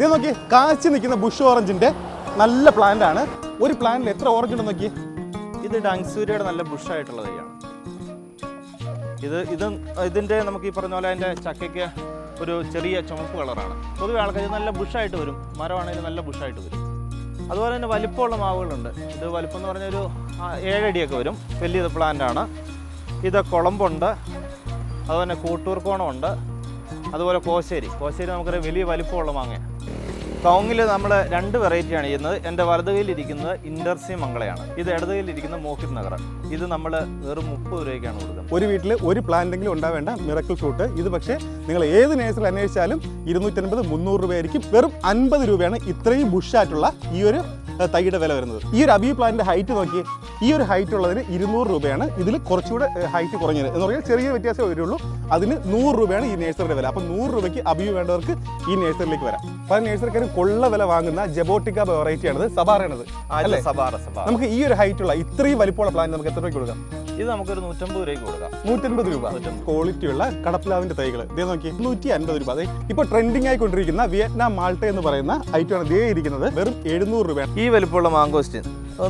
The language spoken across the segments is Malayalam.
ഇത് നോക്കി കാച്ചി നിൽക്കുന്ന ബുഷ് ഓറഞ്ചിന്റെ നല്ല പ്ലാന്റ് ആണ്. ഒരു പ്ലാന്റിൽ എത്ര ഓറഞ്ച് ഉണ്ടെന്ന് നോക്കി? ഇത് ഡാങ്സൂരിയുടെ നല്ല ബുഷ് ആയിട്ടുള്ള തൈയാണ്. ഇത് ഇത് ഇതിന്റെ നമുക്ക് ഈ പറഞ്ഞ പോലെ അതിന്റെ ചക്കയ്ക്ക് ഒരു ചെറിയ ചുമപ്പ് കളറാണ്. പൊതുവെ ആൾക്കാർ നല്ല ബുഷായിട്ട് വരും. മരമാണെങ്കിൽ നല്ല ബുഷായിട്ട് വരും. അതുപോലെ തന്നെ വലിപ്പമുള്ള മാവുകളുണ്ട്. ഇത് വലിപ്പം എന്ന് പറഞ്ഞാൽ ഒരു ഏഴടിയൊക്കെ വരും. വലിയ പ്ലാന്റ് ആണ്. ഇത് കുളമ്പുണ്ട്. അതുപോലെ തന്നെ കൂട്ടൂർക്കോണമുണ്ട്. അതുപോലെ കോശേരി. കോശേരി നമുക്കൊരു വലിയ വലിപ്പമുള്ള മാങ്ങ കൗങ്ങിൽ നമ്മൾ രണ്ട് വെറൈറ്റിയാണ് ചെയ്യുന്നത്. എന്റെ വലത് കയ്യിലിരിക്കുന്നത് ഇൻഡർസി മംഗളയാണ്. ഇത് ഇടത് കയ്യിലിരിക്കുന്ന മോഹിത് നഗർ. ഇത് നമ്മൾ വെറും മുപ്പത് രൂപയ്ക്കാണ് കൊടുക്കുന്നത്. ഒരു വീട്ടിൽ ഒരു പ്ലാന്റെങ്കിലും ഉണ്ടാവേണ്ട മിറക്കിൾ ഫ്രൂട്ട് ഇത് പക്ഷേ നിങ്ങൾ ഏത് നേഴ്സിൽ അന്വേഷിച്ചാലും ഇരുന്നൂറ്റൻപത് മുന്നൂറ് രൂപയായിരിക്കും. വെറും അൻപത് രൂപയാണ് ഇത്രയും ബുഷായിട്ടുള്ള ഈ ഒരു തൈയുടെ വില വരുന്നത്. ഈ ഒരു അബി പ്ലാന്റിന്റെ ഹൈറ്റ് നോക്കി ഈ ഒരു ഹൈറ്റ് ഉള്ളതിന് ഇരുന്നൂറ് രൂപയാണ്. ഇതിൽ കുറച്ചുകൂടെ ഹൈറ്റ് കുറഞ്ഞത്. എന്ന് പറഞ്ഞാൽ ചെറിയ വ്യത്യാസമേ വരുള്ളൂ. അതിന് നൂറ് രൂപയാണ് ഈ നേഴ്സറിയുടെ വില. അപ്പോൾ നൂറ് രൂപയ്ക്ക് അബി വേണ്ടവർക്ക് ഈ നേഴ്സറിയിലേക്ക് വരാം. പല നേഴ്സറിക്കാരും കൊള്ള വില വാങ്ങുന്ന ജബോട്ടിക്ക വെറൈറ്റിയാണത് സബാറയാണത് അല്ലേ? സബാറ സബാറ നമുക്ക് ഈ ഒരു ഹൈറ്റ് ഉള്ള ഇത്രയും വലിപ്പമുള്ള പ്ലാന്റ് നമുക്ക് എത്ര രൂപയ്ക്ക് കൊടുക്കാം? ഇത് നമുക്കൊരു നൂറ്റമ്പത് രൂപയ്ക്ക് കൊടുക്കാം. നൂറ്റൻപത് രൂപ. ക്വാളിറ്റി ഉള്ള കടപ്പിലാവിന്റെ തൈകൾ ഇതേ നോക്കി നൂറ്റി അൻപത് രൂപ. അതെ ഇപ്പോൾ ട്രെൻഡിങ് ആയിക്കൊണ്ടിരിക്കുന്ന വിയറ്റ്നാം മാൾട്ട എന്ന് പറയുന്ന ഐറ്റം ആണ് ഇതേ ഇരിക്കുന്നത്. വെറും എഴുന്നൂറ് രൂപ ഈ വലിപ്പമുള്ള മാങ്കോസ്റ്റിൻ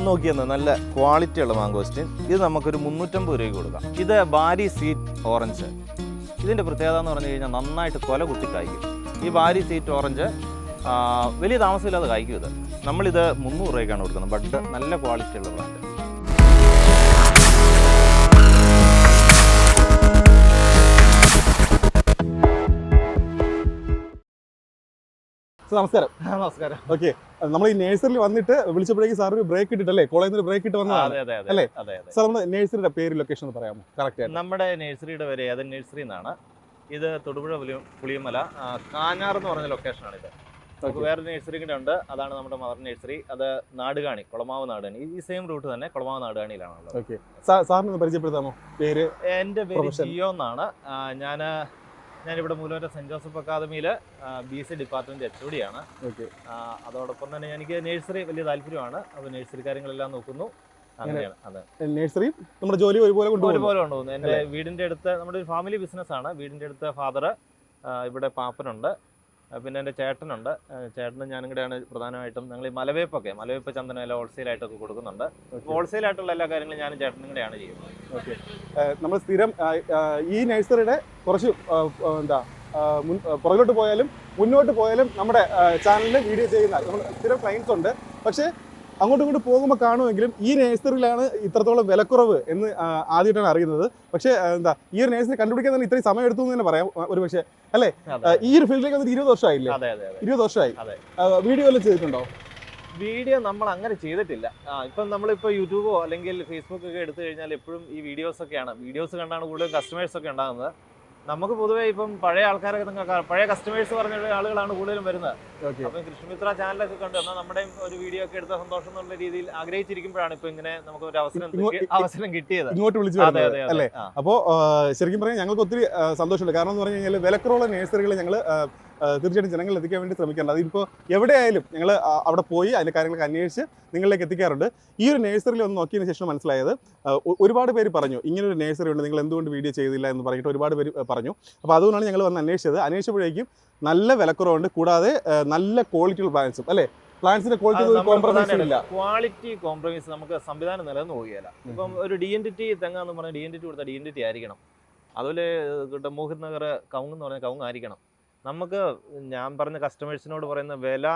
നോക്കിയെന്ന് നല്ല ക്വാളിറ്റി ഉള്ള മാങ്കോസ്റ്റിൻ ഇത് നമുക്കൊരു മുന്നൂറ്റമ്പത് രൂപയ്ക്ക് കൊടുക്കാം. ഇത് ബാരി സീറ്റ് ഓറഞ്ച്. ഇതിന്റെ പ്രത്യേകത എന്ന് പറഞ്ഞു കഴിഞ്ഞാൽ നന്നായിട്ട് കൊല കുത്തി കായ്ക്കും. ഈ ബാരി സീറ്റ് ഓറഞ്ച് വലിയ താമസമില്ലാതെ കായ്ക്കും ഇത്. നമ്മളിത് മുന്നൂറ് രൂപയ്ക്കാണ് കൊടുക്കുന്നത് ബട്ട് നല്ല ക്വാളിറ്റി ഉള്ള നമസ്കാരം. നമസ്കാരം. ഓക്കെ. നമ്മൾ ഈ നേഴ്സറിൽ വന്നിട്ട് വിളിച്ചപ്പോഴേക്കും സാർ ഒരു ബ്രേക്ക് ഇട്ടിട്ടല്ലേ? കോളേജിൽ നിന്ന് ബ്രേക്ക് ഇട്ട് വന്നതാണ്. അല്ലേ? സാർ നമ്മുടെ നേഴ്സറിയുടെ പേര് ലൊക്കേഷൻ ഒന്ന് പറയാമോ? കറക്റ്റ് നമ്മുടെ നഴ്സറിയുടെ പേര് ഏതൻ നഴ്സറി എന്നാണ്. ഇത് തൊടുപുഴ പുളിയമല കാനാർ കാഞ്ഞാർ എന്ന് പറഞ്ഞ ലൊക്കേഷനാണ് ഇത്. നമുക്ക് വേറെ നേഴ്സറി കൂടെ ഉണ്ട്. അതാണ് നമ്മുടെ മദർ നേഴ്സറി അത് നാടുകാണി കുളമാവ് നാടുകാണി. ഈ- സെയിം റൂട്ട് തന്നെ കുളമാവ് നാടുകാണിയിലാണല്ലോ സാറിന് പരിചയപ്പെടുത്താമോ? പേര് എന്റെ പേര്. ജിയോ എന്നാണ്. ഞാൻ ഞാനിവിടെ മൂലമറ്റ സെന്റ് ജോസഫ് അക്കാദമിയിൽ B S C department H O D ആണ്. ഓക്കെ. ആ, അതോടൊപ്പം തന്നെ എനിക്ക് നഴ്സറി വലിയ താല്പര്യമാണ്. അപ്പോൾ നഴ്സറി കാര്യങ്ങളെല്ലാം നോക്കുന്നു. അങ്ങനെയാണ് അതെ. നമ്മുടെ ജോലി ഒരുപോലെ ഒരുപോലെ കൊണ്ടുപോകുന്നു എന്റെ വീടിന്റെ അടുത്ത് നമ്മുടെ ഒരു ഫാമിലി ബിസിനസ് ആണ് വീടിന്റെ അടുത്ത് ഫാദർ ഇവിടെ പാപ്പനുണ്ട്. പിന്നെ എന്റെ ചേട്ടനുണ്ട്. ചേട്ടനും ഞാനും കൂടെയാണ് പ്രധാനമായിട്ടും ഞങ്ങൾ ഈ മലവേപ്പൊക്കെ മലവേപ്പ് ചന്ദനം എല്ലാം ഹോൾസെയിലായിട്ടൊക്കെ കൊടുക്കുന്നുണ്ട്. ഹോൾസെയിലായിട്ടുള്ള എല്ലാ കാര്യങ്ങളും ഞാനും ചേട്ടനും കൂടെയാണ് ചെയ്യുന്നത്. ഓക്കെ നമ്മൾ സ്ഥിരം ഈ നഴ്സറിയുടെ കുറച്ച് എന്താ പുറകോട്ട് പോയാലും മുന്നോട്ട് പോയാലും നമ്മുടെ ചാനലിൽ വീഡിയോ ചെയ്യുന്ന നമ്മൾ സ്ഥിരം ക്ലയൻസ് ഉണ്ട്. പക്ഷേ അങ്ങോട്ടും ഇങ്ങോട്ട് പോകുമ്പോൾ കാണുമെങ്കിലും ഈ നേഴ്സറിയിലാണ് ഇത്രത്തോളം വിലക്കുറവ് എന്ന് ആദ്യമായിട്ടാണ് അറിയുന്നത്. പക്ഷേ എന്താ ഈ ഒരു നേഴ്സറി കണ്ടുപിടിക്കാൻ തന്നെ ഇത്രയും സമയം എടുത്തു എന്ന് തന്നെ പറയാം ഒരു പക്ഷേ അല്ലേ? ഈ ഒരു ഫീൽഡിലേക്ക് വന്നിട്ട് ഇരുപത് വർഷമായില്ലേ? ഇരുപത് വർഷമായി. വീഡിയോ എല്ലാം ചെയ്തിട്ടുണ്ടോ? വീഡിയോ നമ്മൾ അങ്ങനെ ചെയ്തിട്ടില്ല. ഇപ്പം നമ്മളിപ്പോൾ യൂട്യൂബോ അല്ലെങ്കിൽ ഫേസ്ബുക്കൊക്കെ എടുത്തു കഴിഞ്ഞാൽ എപ്പോഴും ഈ വീഡിയോസ് ഒക്കെയാണ്. വീഡിയോസ് കണ്ടാണ് കൂടുതലും കസ്റ്റമേഴ്സ് ഒക്കെ ഉണ്ടാകുന്നത്. നമുക്ക് പൊതുവേ ഇപ്പം പഴയ ആൾക്കാരൊക്കെ നിങ്ങൾക്ക് പഴയ കസ്റ്റമേഴ്സ് പറഞ്ഞ ആളുകളാണ് കൂടുതലും വരുന്നത്. അപ്പം കൃഷ്ണമിത്ര ചാനലൊക്കെ കണ്ടു എന്നാൽ നമ്മുടെ ഒരു വീഡിയോ ഒക്കെ എടുത്ത സന്തോഷം എന്നുള്ള രീതിയിൽ ആഗ്രഹിച്ചിരിക്കുമ്പോഴാണ് ഇപ്പൊ ഇങ്ങനെ നമുക്ക് ഒരു അവസരം അവസരം കിട്ടിയത്. ഇങ്ങോട്ട് വിളിച്ചു അല്ലേ? അതെ അപ്പോൾ ശരിക്കും പറഞ്ഞാൽ ഞങ്ങൾക്ക് ഒത്തിരി സന്തോഷമുണ്ട്. കാരണം എന്ന് പറഞ്ഞു കഴിഞ്ഞാൽ വിലക്കുറവുള്ള നേഴ്സറികൾ ഞങ്ങൾ തീർച്ചയായിട്ടും ജനങ്ങളിൽ എത്തിക്കാൻ വേണ്ടി ശ്രമിക്കാറുണ്ട്. അതിപ്പോൾ എവിടെയായാലും ഞങ്ങൾ അവിടെ പോയി അതിന്റെ കാര്യങ്ങളൊക്കെ അന്വേഷിച്ച് നിങ്ങളിലേക്ക് എത്തിക്കാറുണ്ട്. ഈ ഒരു നേഴ്സറിയിൽ ഒന്ന് നോക്കിയതിന് ശേഷം മനസ്സിലായത്. ഒരുപാട് പേര് പറഞ്ഞു ഇങ്ങനൊരു ഒരു നേഴ്സറി ഉണ്ട് നിങ്ങൾ എന്തുകൊണ്ട് വീഡിയോ ചെയ്തില്ല എന്ന് പറഞ്ഞിട്ട് ഒരുപാട് പേര് പറഞ്ഞു. അപ്പോൾ അതുകൊണ്ടാണ് ഞങ്ങൾ വന്ന് അന്വേഷിച്ചത്. അന്വേഷിച്ചപ്പോഴേക്കും നല്ല വിലക്കുറവുണ്ട് കൂടാതെ നല്ല ക്വാളിറ്റിയുള്ള പ്ലാന്റ്സും അല്ലേ? പ്ലാന്റ്സിന്റെ ക്വാളിറ്റി കോംപ്രമൈസ് ഇല്ല ക്വാളിറ്റി കോംപ്രമൈസ് നമുക്ക് സംവിധാനം നിലനിന്ന് പോവുകയില്ല. ഇപ്പം ഒരു ഡി എൻ ടി തെങ്ങ എന്ന് പറഞ്ഞാൽ ഡി എൻ ടി കൊടുത്ത ഡി എൻ ടി ആയിരിക്കണം. അതുപോലെ മോഹിത് നഗർ കവുങ്ങ് എന്ന് പറഞ്ഞാൽ കവുങ്ങ് ആയിരിക്കണം നമുക്ക് ഞാൻ പറഞ്ഞ കസ്റ്റമേഴ്സിനോട് പറയുന്ന വില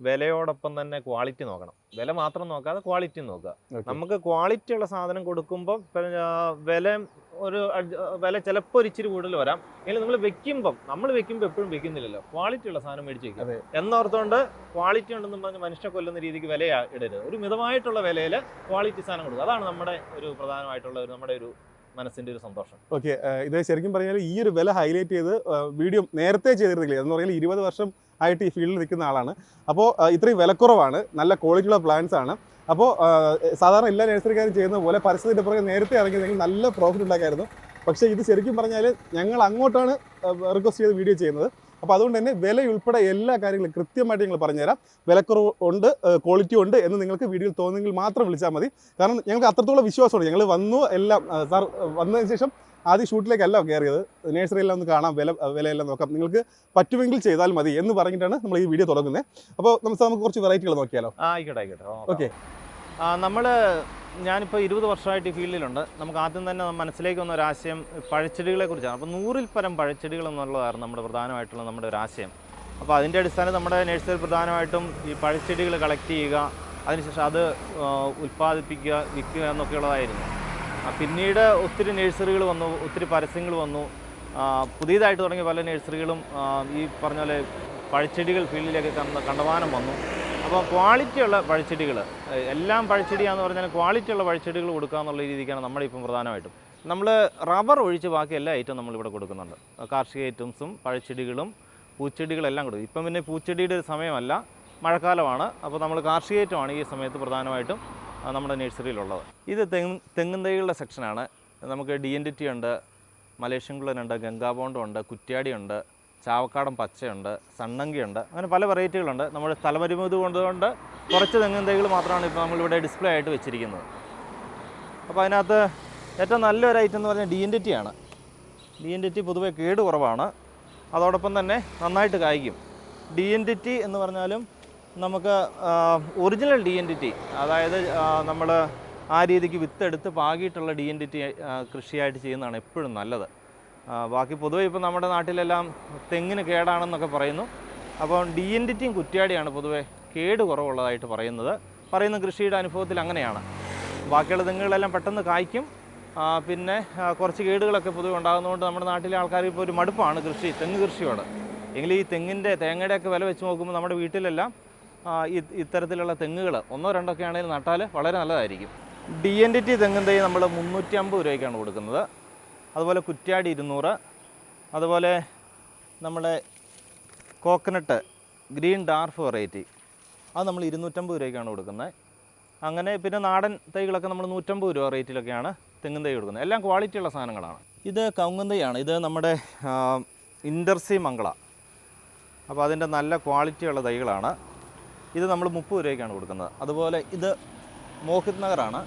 വിലയോടൊപ്പം തന്നെ ക്വാളിറ്റി നോക്കണം. വില മാത്രം നോക്കാതെ ക്വാളിറ്റി നോക്കുക. നമുക്ക് ക്വാളിറ്റി ഉള്ള സാധനം കൊടുക്കുമ്പോൾ വില ഒരു വില ചിലപ്പോൾ ഒരു ഇച്ചിരി കൂടുതൽ വരാം. അല്ലെങ്കിൽ നമ്മൾ വെക്കുമ്പം നമ്മൾ വെക്കുമ്പോൾ എപ്പോഴും വെക്കുന്നില്ലല്ലോ. ക്വാളിറ്റി ഉള്ള സാധനം മേടിച്ച് വെക്കുക. എന്നോർത്തുകൊണ്ട് ക്വാളിറ്റി ഉണ്ടെന്ന് പറഞ്ഞ് മനുഷ്യ കൊല്ലുന്ന രീതിക്ക് വില ഇടരുത്. ഒരു മിതമായിട്ടുള്ള വിലയിൽ ക്വാളിറ്റി സാധനം കൊടുക്കുക. അതാണ് നമ്മുടെ ഒരു പ്രധാനമായിട്ടുള്ള ഒരു നമ്മുടെ ഒരു മനസ്സിന്റെ ഒരു സന്തോഷം. ഓക്കെ ഇത് ശരിക്കും പറഞ്ഞാൽ ഈ ഒരു വില ഹൈലൈറ്റ് ചെയ്ത് വീഡിയോ നേരത്തെ ചെയ്തിരുന്നില്ല? എന്ന് പറഞ്ഞാൽ ഇരുപത് വർഷം ആയിട്ട് ഈ ഫീൽഡിൽ നിൽക്കുന്ന ആളാണ്. അപ്പോൾ ഇത്രയും വിലക്കുറവാണ് നല്ല ക്വാളിറ്റിയുള്ള പ്ലാന്റ്സ് ആണ്. അപ്പോൾ സാധാരണ എല്ലാ നഴ്സറിക്കാരും ചെയ്യുന്ന പോലെ പരസ്യത്തിന്റെ പുറകെ നേരത്തെ ഇറങ്ങിയതെങ്കിൽ നല്ല പ്രോഫിറ്റ് ഉണ്ടാക്കായിരുന്നു. പക്ഷേ ഇത് ശരിക്കും പറഞ്ഞാൽ ഞങ്ങൾ അങ്ങോട്ടാണ് റിക്വസ്റ്റ് ചെയ്ത് വീഡിയോ ചെയ്യുന്നത്. അപ്പോൾ അതുകൊണ്ട് തന്നെ വിലയുൾപ്പെടെ എല്ലാ കാര്യങ്ങളും കൃത്യമായിട്ട് ഞങ്ങൾ പറഞ്ഞുതരാം. വിലക്കുറവ് ഉണ്ട് ക്വാളിറ്റി ഉണ്ട് എന്ന് നിങ്ങൾക്ക് വീഡിയോയിൽ തോന്നുമെങ്കിൽ മാത്രം വിളിച്ചാൽ മതി. കാരണം ഞങ്ങൾക്ക് അത്രത്തോളം വിശ്വാസമുണ്ട്. ഞങ്ങൾ വന്നു എല്ലാം സാർ വന്നതിന് ശേഷം ആദ്യം ഷൂട്ടിലേക്കല്ല കയറിയത്. നേഴ്സറിയെല്ലാം ഒന്ന് കാണാം വില വിലയെല്ലാം നോക്കാം. നിങ്ങൾക്ക് പറ്റുമെങ്കിൽ ചെയ്താൽ മതി എന്ന് പറഞ്ഞിട്ടാണ് നമ്മൾ ഈ വീഡിയോ തുടങ്ങുന്നത്. അപ്പോൾ നമുക്ക് നമുക്ക് കുറച്ച് വെറൈറ്റികൾ നോക്കിയാലോ? ആയിക്കോട്ടെ ആയിക്കോട്ടെ. ഓക്കെ നമ്മൾ ഞാനിപ്പോൾ ഇരുപത് വർഷമായിട്ട് ഈ ഫീൽഡിലുണ്ട്. നമുക്ക് ആദ്യം തന്നെ മനസ്സിലേക്ക് വന്ന ഒരു ആശയം പഴച്ചെടികളെ കുറിച്ചാണ്. അപ്പോൾ നൂറിൽ പരം പഴച്ചെടികൾ എന്നുള്ളതായിരുന്നു നമ്മുടെ പ്രധാനമായിട്ടുള്ള നമ്മുടെ ഒരു ആശയം. അപ്പോൾ അതിന്റെ അടിസ്ഥാനം നമ്മുടെ നഴ്സറി പ്രധാനമായിട്ടും ഈ പഴച്ചെടികൾ കളക്ട് ചെയ്യുക അതിനുശേഷം അത് ഉൽപ്പാദിപ്പിക്കുക വിൽക്കുക എന്നൊക്കെയുള്ളതായിരുന്നു. പിന്നീട് ഒത്തിരി നഴ്സറികൾ വന്നു ഒത്തിരി പരസ്യങ്ങൾ വന്നു. പുതിയതായിട്ട് തുടങ്ങിയ പല നഴ്സറികളും ഈ പറഞ്ഞ പോലെ പഴച്ചെടികൾ ഫീൽഡിലേക്ക് കണ്ട കണ്ടമാനം വന്നു. അപ്പോൾ ക്വാളിറ്റിയുള്ള പഴച്ചെടികൾ എല്ലാം പഴച്ചെടിയാന്ന് പറഞ്ഞാൽ ക്വാളിറ്റിയുള്ള പഴച്ചെടികൾ കൊടുക്കുക എന്നുള്ള രീതിക്കാണ് നമ്മളിപ്പം പ്രധാനമായിട്ടും. നമ്മൾ റബ്ബർ ഒഴിച്ച് ബാക്കി എല്ലാ ഐറ്റം നമ്മളിവിടെ കൊടുക്കുന്നുണ്ട്. കാർഷിക ഐറ്റംസും പഴച്ചെടികളും പൂച്ചെടികളെല്ലാം കൊടുക്കും. ഇപ്പം പിന്നെ പൂച്ചെടിയുടെ ഒരു സമയമല്ല മഴക്കാലമാണ്. അപ്പോൾ നമ്മൾ കാർഷിക ഐറ്റമാണ് ഈ സമയത്ത് പ്രധാനമായിട്ടും നമ്മുടെ നഴ്സറിയിലുള്ളത്. ഇത് തെങ്ങ് തെങ്ങും തൈകളുടെ സെക്ഷനാണ്. നമുക്ക് ഡി എൻ ഡി ടി ഉണ്ട് മലേഷ്യൻ കുള്ളനുണ്ട് ഗംഗാബോണ്ടുണ്ട് കുറ്റ്യാടിയുണ്ട് ചാവക്കാടൻ പച്ചയുണ്ട് സണ്ണങ്കിയുണ്ട് അങ്ങനെ പല വെറൈറ്റികളുണ്ട്. നമ്മൾ സ്ഥലപരിമിതി കൊണ്ടുകൊണ്ട് കുറച്ച് തെങ്ങിൻ തൈകൾ മാത്രമാണ് ഇപ്പോൾ നമ്മളിവിടെ ഡിസ്പ്ലേ ആയിട്ട് വെച്ചിരിക്കുന്നത്. അപ്പോൾ അതിനകത്ത് ഏറ്റവും നല്ലൊരു ഐറ്റം എന്ന് പറഞ്ഞാൽ ഡി എൻ ടി ആണ്. ഡി എൻ ടി പൊതുവെ കേട് കുറവാണ്. അതോടൊപ്പം തന്നെ നന്നായിട്ട് കായ്ക്കും. ഡി എൻ ടി എന്ന് പറഞ്ഞാലും നമുക്ക് ഒറിജിനൽ ഡി എൻ ടി അതായത് നമ്മൾ ആ രീതിക്ക് വിത്തെടുത്ത് പാകിയിട്ടുള്ള ഡി എൻ ടി കൃഷിയായിട്ട് ചെയ്യുന്നതാണ് എപ്പോഴും നല്ലത്. ബാക്കി പൊതുവെ ഇപ്പോൾ നമ്മുടെ നാട്ടിലെല്ലാം തെങ്ങിന് കേടാണെന്നൊക്കെ പറയുന്നു. അപ്പോൾ ഡി എൻ ഡി ടിയും കുറ്റ്യാടിയാണ് പൊതുവെ കേട് കുറവുള്ളതായിട്ട് പറയുന്നത്. പറയുന്ന കൃഷിയുടെ അനുഭവത്തിൽ അങ്ങനെയാണ്. ബാക്കിയുള്ള തെങ്ങുകളെല്ലാം പെട്ടെന്ന് കായ്ക്കും. പിന്നെ കുറച്ച് കേടുകളൊക്കെ പൊതുവെ ഉണ്ടാകുന്നതുകൊണ്ട് നമ്മുടെ നാട്ടിലെ ആൾക്കാർ ഇപ്പോൾ ഒരു മടുപ്പാണ് കൃഷി തെങ്ങ് കൃഷിയോട്. എങ്കിൽ ഈ തെങ്ങിന്റെ തേങ്ങയുടെയൊക്കെ വില വെച്ച് നോക്കുമ്പോൾ നമ്മുടെ വീട്ടിലെല്ലാം ഇത്തരത്തിലുള്ള തെങ്ങുകൾ ഒന്നോ രണ്ടൊക്കെ ആണെങ്കിൽ നട്ടാൽ വളരെ നല്ലതായിരിക്കും. ഡി എൻ ഡി ടി തെങ്ങിൻ തൈ നമ്മൾ മുന്നൂറ്റി അമ്പത് രൂപയ്ക്കാണ് കൊടുക്കുന്നത്. അതുപോലെ കുറ്റ്യാടി ഇരുന്നൂറ് അതുപോലെ നമ്മുടെ കോക്കനട്ട് ഗ്രീൻ ഡാർഫ് വെറൈറ്റി. അത് നമ്മൾ ഇരുന്നൂറ്റമ്പത് രൂപയ്ക്കാണ് കൊടുക്കുന്നത്. അങ്ങനെ പിന്നെ നാടൻ തൈകളൊക്കെ നമ്മൾ നൂറ്റമ്പത് രൂപ റേറ്റിലൊക്കെയാണ് തെങ്ങിൻ തൈ കൊടുക്കുന്നത്. എല്ലാം ക്വാളിറ്റിയുള്ള സാധനങ്ങളാണ്. ഇത് കവുങ്ങൻ തൈയാണ്. ഇത് നമ്മുടെ ഇൻഡർസി മംഗള. അപ്പോൾ അതിന്റെ നല്ല ക്വാളിറ്റി ഉള്ള തൈകളാണ്. ഇത് നമ്മൾ മുപ്പത് രൂപയ്ക്കാണ് കൊടുക്കുന്നത്. അതുപോലെ ഇത് മോഹിത് നഗറാണ്.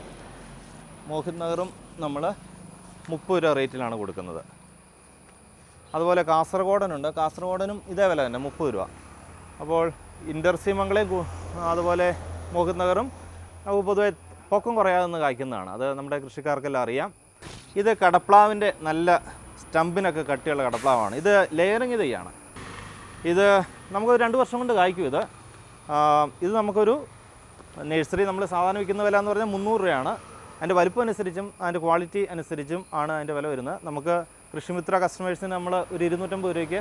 മോഹിത് നഗറും നമ്മൾ മുപ്പത് രൂപ റേറ്റിലാണ് കൊടുക്കുന്നത്. അതുപോലെ കാസർഗോഡനുണ്ട്. കാസർഗോഡനും ഇതേ വില തന്നെ മുപ്പത് രൂപ. അപ്പോൾ ഇന്റർസീമംഗളെയും അതുപോലെ മോഹിത് നഗറും പൊതുവെ പൊക്കം കുറയാതെ നിന്ന് കായ്ക്കുന്നതാണ്. അത് നമ്മുടെ കൃഷിക്കാർക്കെല്ലാം അറിയാം. ഇത് കടപ്ലാവിന്റെ നല്ല സ്റ്റമ്പിനൊക്കെ കട്ടിയുള്ള കടപ്ലാവാണ്. ഇത് ലെയറിങ് തൈയാണ് ഇത് നമുക്ക് രണ്ട് വർഷം കൊണ്ട് കായ്ക്കും ഇത്. ഇത് നമുക്കൊരു നഴ്സറി നമ്മൾ സാധാരണ വിൽക്കുന്ന വില എന്ന് പറഞ്ഞാൽ മുന്നൂറ് രൂപയാണ്. അതിന്റെ വലുപ്പം അനുസരിച്ചും അതിന്റെ ക്വാളിറ്റി അനുസരിച്ചും ആണ് അതിന്റെ വില വരുന്നത്. നമുക്ക് കൃഷിമിത്ര കസ്റ്റമേഴ്സിന് നമ്മൾ ഒരു ഇരുന്നൂറ്റമ്പത് രൂപയ്ക്ക്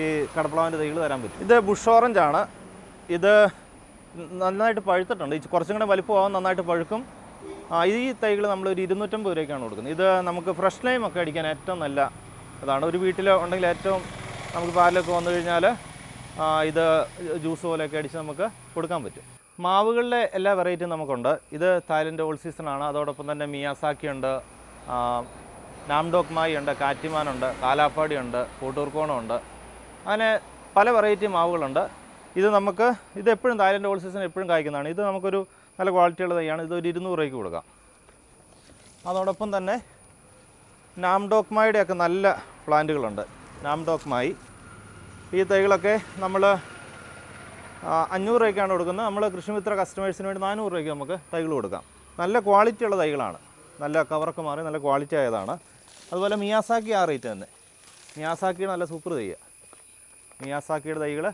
ഈ കടപ്പളാവിന്റെ തൈകൾ തരാൻ പറ്റും. ഇത് ബുഷ് ഓറഞ്ച് ആണ്. ഇത് നന്നായിട്ട് പഴുത്തിട്ടുണ്ട്. ഈ കുറച്ചും കൂടെ വലിപ്പമാവും നന്നായിട്ട് പഴുക്കും. ഈ തൈകൾ നമ്മൾ ഒരു ഇരുന്നൂറ്റമ്പത് രൂപയ്ക്കാണ് കൊടുക്കുന്നത്. ഇത് നമുക്ക് ഫ്രഷ് ലൈം ഒക്കെ അടിക്കാൻ ഏറ്റവും നല്ല അതാണ് ഒരു വീട്ടിൽ ഉണ്ടെങ്കിൽ ഏറ്റവും നമുക്ക് പാലൊക്കെ വന്നു കഴിഞ്ഞാൽ ഇത് ജ്യൂസ് പോലെയൊക്കെ അടിച്ച് നമുക്ക് കൊടുക്കാൻ പറ്റും. മാവുകളിലെ എല്ലാ വെറൈറ്റിയും നമുക്കുണ്ട്. ഇത് തായ്ലൻഡ് ഓൾ സീസൺ ആണ് അതോടൊപ്പം തന്നെ മിയാസാക്കി ഉണ്ട് നാംഡോക്മായി നാംഡോക് മായി ഉണ്ട് കാറ്റിമാനുണ്ട് കാലാപ്പാടി ഉണ്ട് കൂട്ടൂർക്കോണമുണ്ട് അങ്ങനെ പല വെറൈറ്റി മാവുകളുണ്ട്. ഇത് നമുക്ക് ഇത് എപ്പോഴും തായ്ലൻഡ് ഓൾ സീസൺ എപ്പോഴും കായ്ക്കുന്നതാണ്. ഇത് നമുക്കൊരു നല്ല ക്വാളിറ്റിയുള്ള തൈയാണ്. ഇത് ഒരു ഇരുന്നൂറ് രൂപയ്ക്ക് കൊടുക്കാം. അതോടൊപ്പം തന്നെ നാംഡോക് ഒക്കെ നല്ല പ്ലാന്റുകളുണ്ട്. നാംഡോക് മായി. ഈ തൈകളൊക്കെ നമ്മൾ അഞ്ഞൂറ് രൂപയ്ക്കാണ് കൊടുക്കുന്നത്. നമ്മൾ കൃഷിമിത്ര കസ്റ്റമേഴ്സിന് വേണ്ടി നാനൂറ് രൂപയ്ക്ക് നമുക്ക് തൈകൾ കൊടുക്കാം. നല്ല ക്വാളിറ്റി ഉള്ള തൈകളാണ്. നല്ല കവറൊക്കെ മാറി നല്ല ക്വാളിറ്റി ആയതാണ്. അതുപോലെ മിയാസാക്കി ആ റേറ്റ് തന്നെ. മിയാസാക്കി നല്ല സൂപ്പർ തൈ. മിയാസാക്കിയുടെ തൈകൾ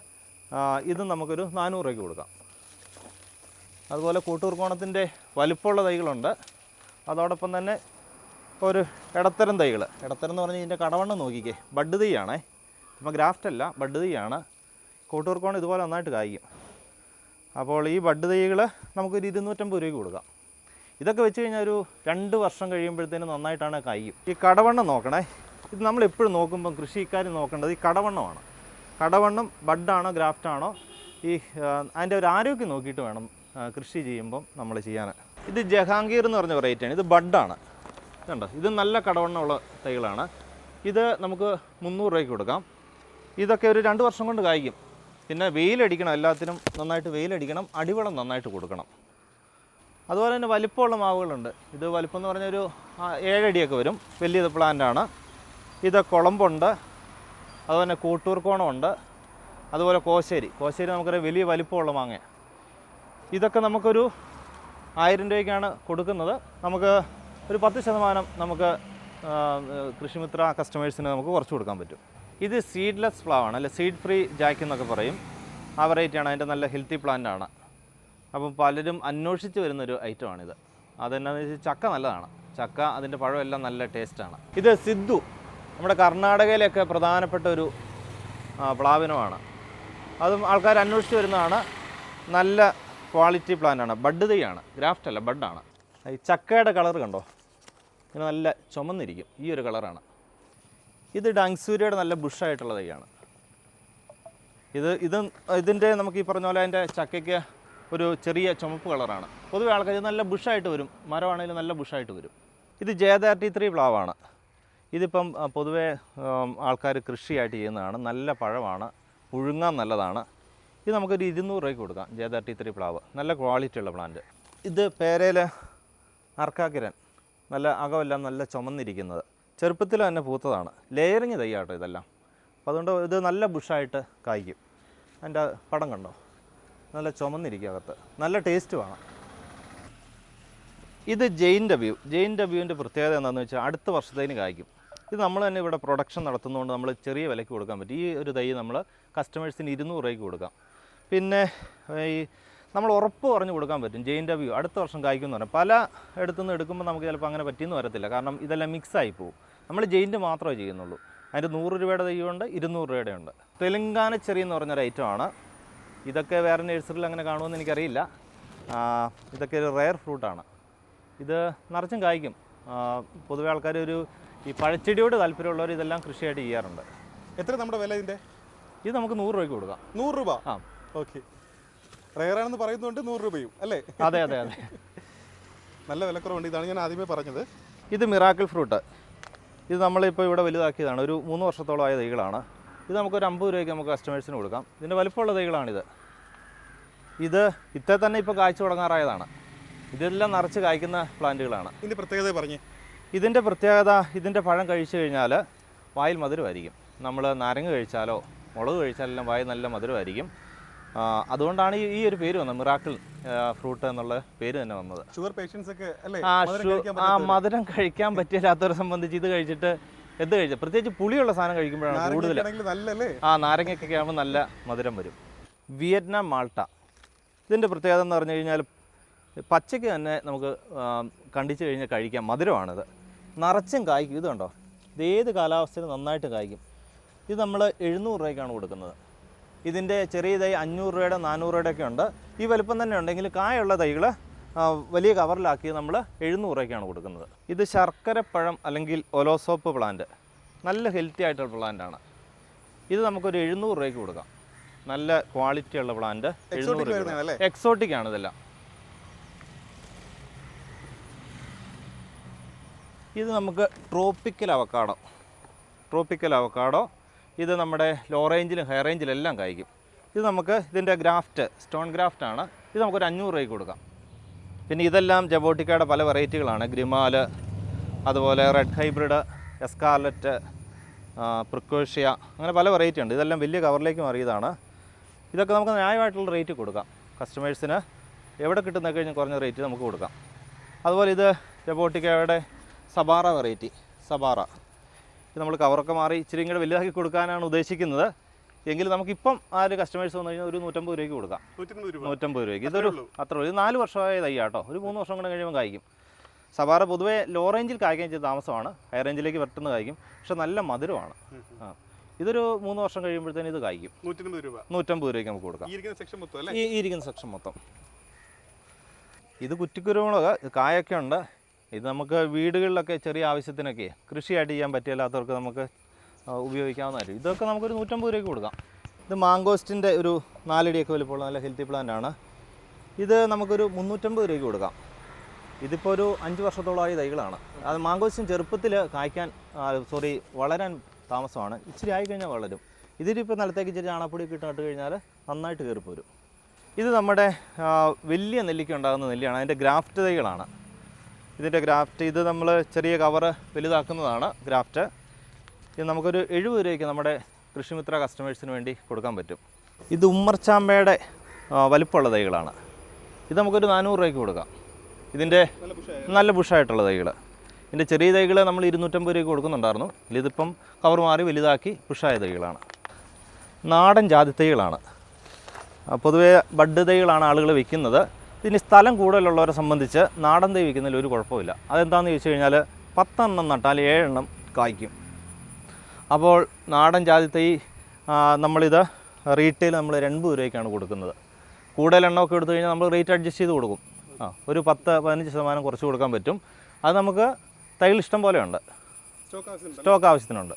ഇതും നമുക്കൊരു നാനൂറ് രൂപയ്ക്ക് കൊടുക്കാം. അതുപോലെ കൂട്ടൂർക്കോണത്തിന്റെ വലുപ്പമുള്ള തൈകളുണ്ട്. അതോടൊപ്പം തന്നെ ഒരു ഇടത്തരം തൈകൾ ഇടത്തരം എന്ന് പറഞ്ഞാൽ ഇതിന്റെ കടവണ്ണം നോക്കിക്കേ. ബഡ് തൈയാണേ. ഇപ്പോൾ ഗ്രാഫ്റ്റ് അല്ല ബഡ് തൈയാണ്. കൂട്ടൂർ കോൺ ഇതുപോലെ നന്നായിട്ട് കായ്ക്കും. അപ്പോൾ ഈ ബഡ് തൈകൾ നമുക്കൊരു ഇരുന്നൂറ്റമ്പത് രൂപയ്ക്ക് കൊടുക്കാം. ഇതൊക്കെ വെച്ച് കഴിഞ്ഞാൽ ഒരു രണ്ട് വർഷം കഴിയുമ്പോഴത്തേനും നന്നായിട്ടാണ് കായ്ക്കും. ഈ കടവണ്ണം നോക്കണേ. ഇത് നമ്മൾ എപ്പോഴും നോക്കുമ്പം കൃഷിക്കാർ നോക്കേണ്ടത് ഈ കടവണ്ണമാണ്. കടവണ്ണം ബഡാണോ ഗ്രാഫ്റ്റാണോ? ഈ അതിന്റെ ഒരു ആരോഗ്യം നോക്കിയിട്ട് വേണം കൃഷി ചെയ്യുമ്പം നമ്മൾ ചെയ്യാൻ ഇത് ജഹാംഗീർ എന്ന് പറഞ്ഞ വെറൈറ്റിയാണ് ഇത് ബഡാണ്. കണ്ടോ? ഇത് നല്ല കടവണ്ണമുള്ള തൈകളാണ്. ഇത് നമുക്ക് മുന്നൂറ് രൂപയ്ക്ക് കൊടുക്കാം. ഇതൊക്കെ ഒരു രണ്ട് വർഷം കൊണ്ട് കായ്ക്കും. പിന്നെ വെയിലടിക്കണം എല്ലാത്തിനും നന്നായിട്ട് വെയിലടിക്കണം അടിവളം നന്നായിട്ട് കൊടുക്കണം. അതുപോലെ തന്നെ വലിപ്പമുള്ള മാവുകളുണ്ട്. ഇത് വലിപ്പം എന്ന് പറഞ്ഞാൽ ഒരു ഏഴടിയൊക്കെ വരും. വലിയ പ്ലാന്റ് ആണ് ഇത് കുളമ്പുണ്ട്. അതുപോലെ തന്നെ കൂട്ടൂർക്കോണമുണ്ട്. അതുപോലെ കോശേരി. കോശേരി നമുക്കറിയാം വലിയ വലിപ്പമുള്ള മാങ്ങ ഇതൊക്കെ നമുക്കൊരു ആയിരം രൂപയ്ക്കാണ് കൊടുക്കുന്നത്. നമുക്ക് ഒരു പത്ത് ശതമാനം നമുക്ക് കൃഷിമിത്ര കസ്റ്റമേഴ്സിന് നമുക്ക് കുറച്ച് കൊടുക്കാൻ പറ്റും. ഇത് സീഡ്ലെസ് ഫ്ലവർ ആണ് അല്ലെ സീഡ് ഫ്രീ ജാക്ക് എന്നൊക്കെ പറയും. ആ വെറൈറ്റിയാണ് അതിന്റെ നല്ല ഹെൽത്തി പ്ലാന്റ് ആണ്. അപ്പം പലരും അന്വേഷിച്ച് വരുന്നൊരു ഐറ്റമാണിത് അതെന്നാന്ന് വെച്ചാൽ ചക്ക നല്ലതാണ്. ചക്ക അതിന്റെ പഴമെല്ലാം നല്ല ടേസ്റ്റാണ് ഇത് സിദ്ധു നമ്മുടെ കർണാടകയിലൊക്കെ പ്രധാനപ്പെട്ട ഒരു പ്ലാവിനമാണ്. അതും ആൾക്കാർ അന്വേഷിച്ച് വരുന്നതാണ്. നല്ല ക്വാളിറ്റി പ്ലാന്റാണ് ബഡ് തൈയാണ് ഗ്രാഫ്റ്റ് അല്ല ആണ് ഈ ചക്കയുടെ കളർ കണ്ടോ? ഇങ്ങനെ നല്ല ചുമന്നിരിക്കും. ഈ ഒരു കളറാണ്. ഇത് ഡാങ്സൂരിയുടെ നല്ല ബുഷായിട്ടുള്ള തൈയാണ് ഇത് ഇത് ഇതിന്റെ നമുക്ക് ഈ പറഞ്ഞ പോലെ അതിന്റെ ചക്കയ്ക്ക് ഒരു ചെറിയ ചുമപ്പ് കളറാണ്. പൊതുവെ ആൾക്കാർ ഇത് നല്ല ബുഷായിട്ട് വരും. മരമാണെങ്കിലും നല്ല ബുഷായിട്ട് വരും. ഇത് ജെ തേർട്ടി ത്രീ പ്ലാവാണ്. ഇതിപ്പം പൊതുവേ ആൾക്കാർ കൃഷിയായിട്ട് ചെയ്യുന്നതാണ്. നല്ല പഴമാണ്. പുഴുങ്ങാൻ നല്ലതാണ്. ഇത് നമുക്കൊരു ഇരുന്നൂറ് രൂപയ്ക്ക് കൊടുക്കാം ജെ തേർട്ടി ത്രീ പ്ലാവ്. നല്ല ക്വാളിറ്റി ഉള്ള പ്ലാന്റ്. ഇത് പേരയിൽ അർക്കാക്കിരൻ. നല്ല അകമെല്ലാം നല്ല ചുമന്നിരിക്കുന്നത്. ചെറുപ്പത്തിൽ തന്നെ പൂത്തതാണ്. ലെയറിങ് തയ്യാട്ടോ ഇതെല്ലാം. അപ്പോൾ അതുകൊണ്ട് ഇത് നല്ല ബുഷായിട്ട് കായ്ക്കും. അതിന്റെ പടം കണ്ടോ? നല്ല ചുമന്നിരിക്കും അകത്ത്. നല്ല ടേസ്റ്റ് വേണം. ഇത് ജെയിൻ വ്യൂ ജെയിൻ ഡബ്യൂവിന്റെ പ്രത്യേകത എന്താണെന്ന് വെച്ചാൽ അടുത്ത വർഷത്തേന് കായ്ക്കും. ഇത് നമ്മൾ തന്നെ ഇവിടെ പ്രൊഡക്ഷൻ നടത്തുന്നതുകൊണ്ട് നമ്മൾ ചെറിയ വിലയ്ക്ക് കൊടുക്കാൻ പറ്റും. ഈ ഒരു തൈ നമ്മൾ കസ്റ്റമേഴ്സിന് ഇരുന്നൂറ് രൂപയ്ക്ക് കൊടുക്കാം. പിന്നെ ഈ നമ്മൾ ഉറപ്പ് പറഞ്ഞു കൊടുക്കാൻ പറ്റും. ജെയിൻ ഡബ്യൂ അടുത്ത വർഷം കായ്ക്കുമെന്ന് പറഞ്ഞാൽ പല ഇടത്തുനിന്ന് എടുക്കുമ്പോൾ നമുക്ക് ചിലപ്പോൾ അങ്ങനെ പറ്റിയെന്ന് വരത്തില്ല. കാരണം ഇതെല്ലാം മിക്സായി പോകും. നമ്മൾ ജെയിന്റെ മാത്രമേ ചെയ്യുന്നുള്ളൂ. അതിന്റെ നൂറ് രൂപയുടെ തൈയുണ്ട് ഇരുന്നൂറ് രൂപയുടെ ഉണ്ട്. തെലുങ്കാന ചെറി എന്ന് പറഞ്ഞൊരു ഐറ്റമാണ് ഇതൊക്കെ വേറെ നഴ്സറിയിൽ അങ്ങനെ കാണുമെന്ന് എനിക്കറിയില്ല. ഇതൊക്കെ ഒരു റയർ ഫ്രൂട്ടാണ് ഇത് നിറച്ചും കായ്ക്കും. പൊതുവെ ആൾക്കാർ ഒരു ഈ പഴച്ചെടിയോട് താല്പര്യമുള്ളവർ ഇതെല്ലാം കൃഷിയായിട്ട് ചെയ്യാറുണ്ട്. എത്ര നമ്മുടെ വില ഇതിന്റെ? ഇത് നമുക്ക് നൂറ് രൂപയ്ക്ക് കൊടുക്കാം. നൂറ് രൂപ? ആ. ഓക്കെ റയറാണെന്ന് പറയുന്നുണ്ട് നൂറ് രൂപയും അല്ലേ? അതെ അതെ അതെ. നല്ല വിലക്കുറവുണ്ട്. ഇതാണ് ഞാൻ ആദ്യമേ പറഞ്ഞത്. ഇത് മിറാക്കിൾ ഫ്രൂട്ട്. ഇത് നമ്മളിപ്പോൾ ഇവിടെ വലുതാക്കിയതാണ്. ഒരു മൂന്ന് വർഷത്തോളമായ തൈകളാണ്. ഇത് നമുക്കൊരു അമ്പത് രൂപയ്ക്ക് നമുക്ക് കസ്റ്റമേഴ്സിന് കൊടുക്കാം. ഇതിന്റെ വലിപ്പമുള്ള തൈകളാണിത്. ഇത് ഇത്തേ തന്നെ ഇപ്പോൾ കായ്ച്ചു തുടങ്ങാറായതാണ്. ഇതെല്ലാം നിറച്ച് കായ്ക്കുന്ന പ്ലാന്റുകളാണ്. ഇതിന്റെ പ്രത്യേകത പറഞ്ഞു. ഇതിന്റെ പ്രത്യേകത ഇതിന്റെ പഴം കഴിച്ചു കഴിഞ്ഞാൽ വായിൽ മധുരമായിരിക്കും. നമ്മൾ നാരങ്ങ കഴിച്ചാലോ മുളക് കഴിച്ചാലെല്ലാം വായിൽ നല്ല മധുരമായിരിക്കും. അതുകൊണ്ടാണ് ഈ ഒരു പേര് വന്നത്. മിറാക്കിൾ ഫ്രൂട്ട് എന്നുള്ള പേര് തന്നെ വന്നത്. ഷുഗർ പേഷ്യൻസ് ഒക്കെ അല്ലേ? ആ മധുരം കഴിക്കാൻ. പറ്റില്ലാത്തവരെ സംബന്ധിച്ച് ഇത് കഴിച്ചിട്ട് എന്ത് കഴിച്ചത് പ്രത്യേകിച്ച് പുളിയുള്ള സാധനം കഴിക്കുമ്പോഴാണ് കൂടുതൽ നാരങ്ങയൊക്കെ ആ നാരങ്ങയ്ക്കൊക്കെ ആകുമ്പോൾ നല്ല മധുരം വരും. Vietnam Malta. ഇതിന്റെ പ്രത്യേകത എന്ന് പറഞ്ഞു കഴിഞ്ഞാൽ പച്ചയ്ക്ക് തന്നെ നമുക്ക് കണ്ടിച്ച് കഴിഞ്ഞാൽ കഴിക്കാം മധുരമാണിത്. നിറച്ചും കായ്ക്കും. ഇത് കണ്ടോ? ഇത് ഏത് കാലാവസ്ഥയിലും നന്നായിട്ട് കായ്ക്കും. ഇത് നമ്മൾ എഴുന്നൂറ് രൂപയ്ക്കാണ് കൊടുക്കുന്നത്. ഇതിന്റെ ചെറിയ തൈ അഞ്ഞൂറ് രൂപയുടെ നാനൂറ് രൂപയുടെ ഒക്കെ ഉണ്ട്. ഈ വലുപ്പം തന്നെ ഉണ്ടെങ്കിൽ കായുള്ള തൈകൾ വലിയ കവറിലാക്കി നമ്മൾ എഴുന്നൂറ് രൂപയ്ക്കാണ് കൊടുക്കുന്നത്. ഇത് ശർക്കരപ്പഴം അല്ലെങ്കിൽ ഒലോസോപ്പ് പ്ലാന്റ്. നല്ല ഹെൽത്തി ആയിട്ടുള്ള പ്ലാന്റാണ് ഇത് നമുക്കൊരു എഴുന്നൂറ് രൂപയ്ക്ക് കൊടുക്കാം. നല്ല ക്വാളിറ്റി ഉള്ള പ്ലാന്റ്. എഴുന്നൂറ് രൂപ എക്സോട്ടിക് ആണ് ഇതെല്ലാം. ഇത് നമുക്ക് ട്രോപ്പിക്കൽ അവക്കാടോ ട്രോപ്പിക്കൽ അവക്കാടോ ഇത് നമ്മുടെ ലോ റേഞ്ചിലും ഹൈ റേഞ്ചിലും എല്ലാം കായ്ക്കും. ഇത് നമുക്ക് ഇതിന്റെ ഗ്രാഫ്റ്റ് സ്റ്റോൺ ഗ്രാഫ്റ്റ് ആണ്. ഇത് നമുക്കൊരു അഞ്ഞൂറ് രൂപയ്ക്ക് കൊടുക്കാം. പിന്നെ ഇതെല്ലാം ജബോട്ടിക്കയുടെ പല വെറൈറ്റികളാണ് ഗ്രിമാൽ അതുപോലെ റെഡ് ഹൈബ്രിഡ് എസ്കാർലറ്റ് പ്രിക്കോഷ്യ അങ്ങനെ പല വെറൈറ്റി ഉണ്ട്. ഇതെല്ലാം വലിയ കവറിലേക്ക് മാറിയതാണ് ഇതൊക്കെ നമുക്ക് ന്യായമായിട്ടുള്ള റേറ്റ് കൊടുക്കാം. കസ്റ്റമേഴ്സിന് എവിടെ കിട്ടുന്ന കഴിഞ്ഞാൽ കുറഞ്ഞ റേറ്റ് നമുക്ക് കൊടുക്കാം. അതുപോലെ ഇത് ജബോട്ടിക്കയുടെ സബാറ വെറൈറ്റി സബാറ. ഇത് നമ്മൾ കവറൊക്കെ മാറി ഇച്ചിരി കൂടെ വലുതാക്കി കൊടുക്കാനാണ് ഉദ്ദേശിക്കുന്നത്. എങ്കിൽ നമുക്കിപ്പം ആ ഒരു കസ്റ്റമേഴ്സ് വന്നു കഴിഞ്ഞാൽ ഒരു നൂറ്റമ്പത് രൂപയ്ക്ക് കൊടുക്കാം. നൂറ്റമ്പത് രൂപയ്ക്ക്. ഇതൊരു അത്ര ഇത് നാല് വർഷമായ തൈ കേട്ടോ. ഒരു മൂന്ന് വർഷം കൂടെ കഴിയുമ്പോൾ കായ്ക്കും. സവാറ പൊതുവേ ലോ റേഞ്ചിൽ കായ്ക്കാൻ ചെയ്ത താമസമാണ്. ഹൈ റേഞ്ചിലേക്ക് പെട്ടെന്ന് കായ്ക്കും. പക്ഷെ നല്ല മധുരമാണ്. ആ. ഇതൊരു മൂന്ന് വർഷം കഴിയുമ്പോഴത്തേന് ഇത് കായ്ക്കും. രൂപ. നൂറ്റമ്പത് രൂപയ്ക്ക് നമുക്ക് കൊടുക്കാം. ഈ ഇരിക്കുന്ന സെക്ഷൻ മൊത്തം ഇത് കുറ്റിക്കുരുമുളക് കായൊക്കെ ഉണ്ട്. ഇത് നമുക്ക് വീടുകളിലൊക്കെ ചെറിയ ആവശ്യത്തിനൊക്കെ കൃഷിയായിട്ട് ചെയ്യാൻ പറ്റില്ലാത്തവർക്ക് നമുക്ക് ഉപയോഗിക്കാവുന്നതായിരിക്കും. ഇതൊക്കെ നമുക്കൊരു നൂറ്റമ്പത് രൂപയ്ക്ക് കൊടുക്കാം. ഇത് മാങ്കോസ്റ്റിന്റെ ഒരു നാലടിയൊക്കെ വലിപ്പമുള്ള നല്ല ഹെൽത്തി പ്ലാന്റ് ആണ് ഇത് നമുക്കൊരു മുന്നൂറ്റമ്പത് രൂപയ്ക്ക് കൊടുക്കാം. ഇതിപ്പോൾ ഒരു അഞ്ച് വർഷത്തോളമായി തൈകളാണ്. അത് മാങ്കോസ്റ്റിൻ ചെറുപ്പത്തിൽ കായ്ക്കാൻ സോറി വളരാൻ താമസമാണ്. ഇച്ചിരി ആയി കഴിഞ്ഞാൽ വളരും. ഇതിലിപ്പോൾ നിലത്തേക്ക് ഇച്ചിരി ചാണകപ്പൊടി ഇട്ട് നട്ട് കഴിഞ്ഞാൽ നന്നായിട്ട് കയറിപ്പോരും. ഇത് നമ്മുടെ വലിയ നെല്ലിക്ക ഉണ്ടാകുന്ന നെല്ലിയാണ്. അതിന്റെ ഗ്രാഫ്റ്റ് തൈകളാണ്. ഇതിന്റെ ഗ്രാഫ്റ്റ് ഇത് നമ്മൾ ചെറിയ കവറ് വലുതാക്കുന്നതാണ് ഗ്രാഫ്റ്റ്. ഇത് നമുക്കൊരു എഴുപത് രൂപയ്ക്ക് നമ്മുടെ കൃഷിമിത്ര കസ്റ്റമേഴ്സിന് വേണ്ടി കൊടുക്കാൻ പറ്റും. ഇത് ഉമ്മർച്ചാമ്പയുടെ വലിപ്പമുള്ള തൈകളാണ്. ഇത് നമുക്കൊരു നാനൂറ് രൂപയ്ക്ക് കൊടുക്കാം. ഇതിന്റെ നല്ല ബുഷായിട്ടുള്ള തൈകൾ. ഇതിന്റെ ചെറിയ തൈകൾ നമ്മൾ ഇരുന്നൂറ്റമ്പത് രൂപയ്ക്ക് കൊടുക്കുന്നുണ്ടായിരുന്നു. ഇതിപ്പം കവർ മാറി വലുതാക്കി ബുഷായ തൈകളാണ്. നാടൻ ജാതി തൈകളാണ്. പൊതുവേ ബഡ് തൈകളാണ് ആളുകൾ വിൽക്കുന്നത് ഇതിന് സ്ഥലം കൂടുതലുള്ളവരെ സംബന്ധിച്ച് നാടൻ തൈ വയ്ക്കുന്നതിൽ ഒരു കുഴപ്പമില്ല അതെന്താണെന്ന് ചോദിച്ചു കഴിഞ്ഞാൽ പത്തെണ്ണം നട്ടാൽ ഏഴെണ്ണം കായ്ക്കും. അപ്പോൾ നാടൻ ജാതി തൈ നമ്മളിത് റീറ്റെയിൽ നമ്മൾ എൺപത് രൂപയ്ക്കാണ് കൊടുക്കുന്നത്. കൂടുതൽ എണ്ണമൊക്കെ എടുത്തു കഴിഞ്ഞാൽ നമ്മൾ റേറ്റ് അഡ്ജസ്റ്റ് ചെയ്ത് കൊടുക്കും. ആ ഒരു പത്ത് പതിനഞ്ച് ശതമാനം കുറച്ച് കൊടുക്കാൻ പറ്റും. അത് നമുക്ക് തൈകൾ ഇഷ്ടം പോലെയുണ്ട് സ്റ്റോക്ക് ആവശ്യത്തിനുണ്ട്.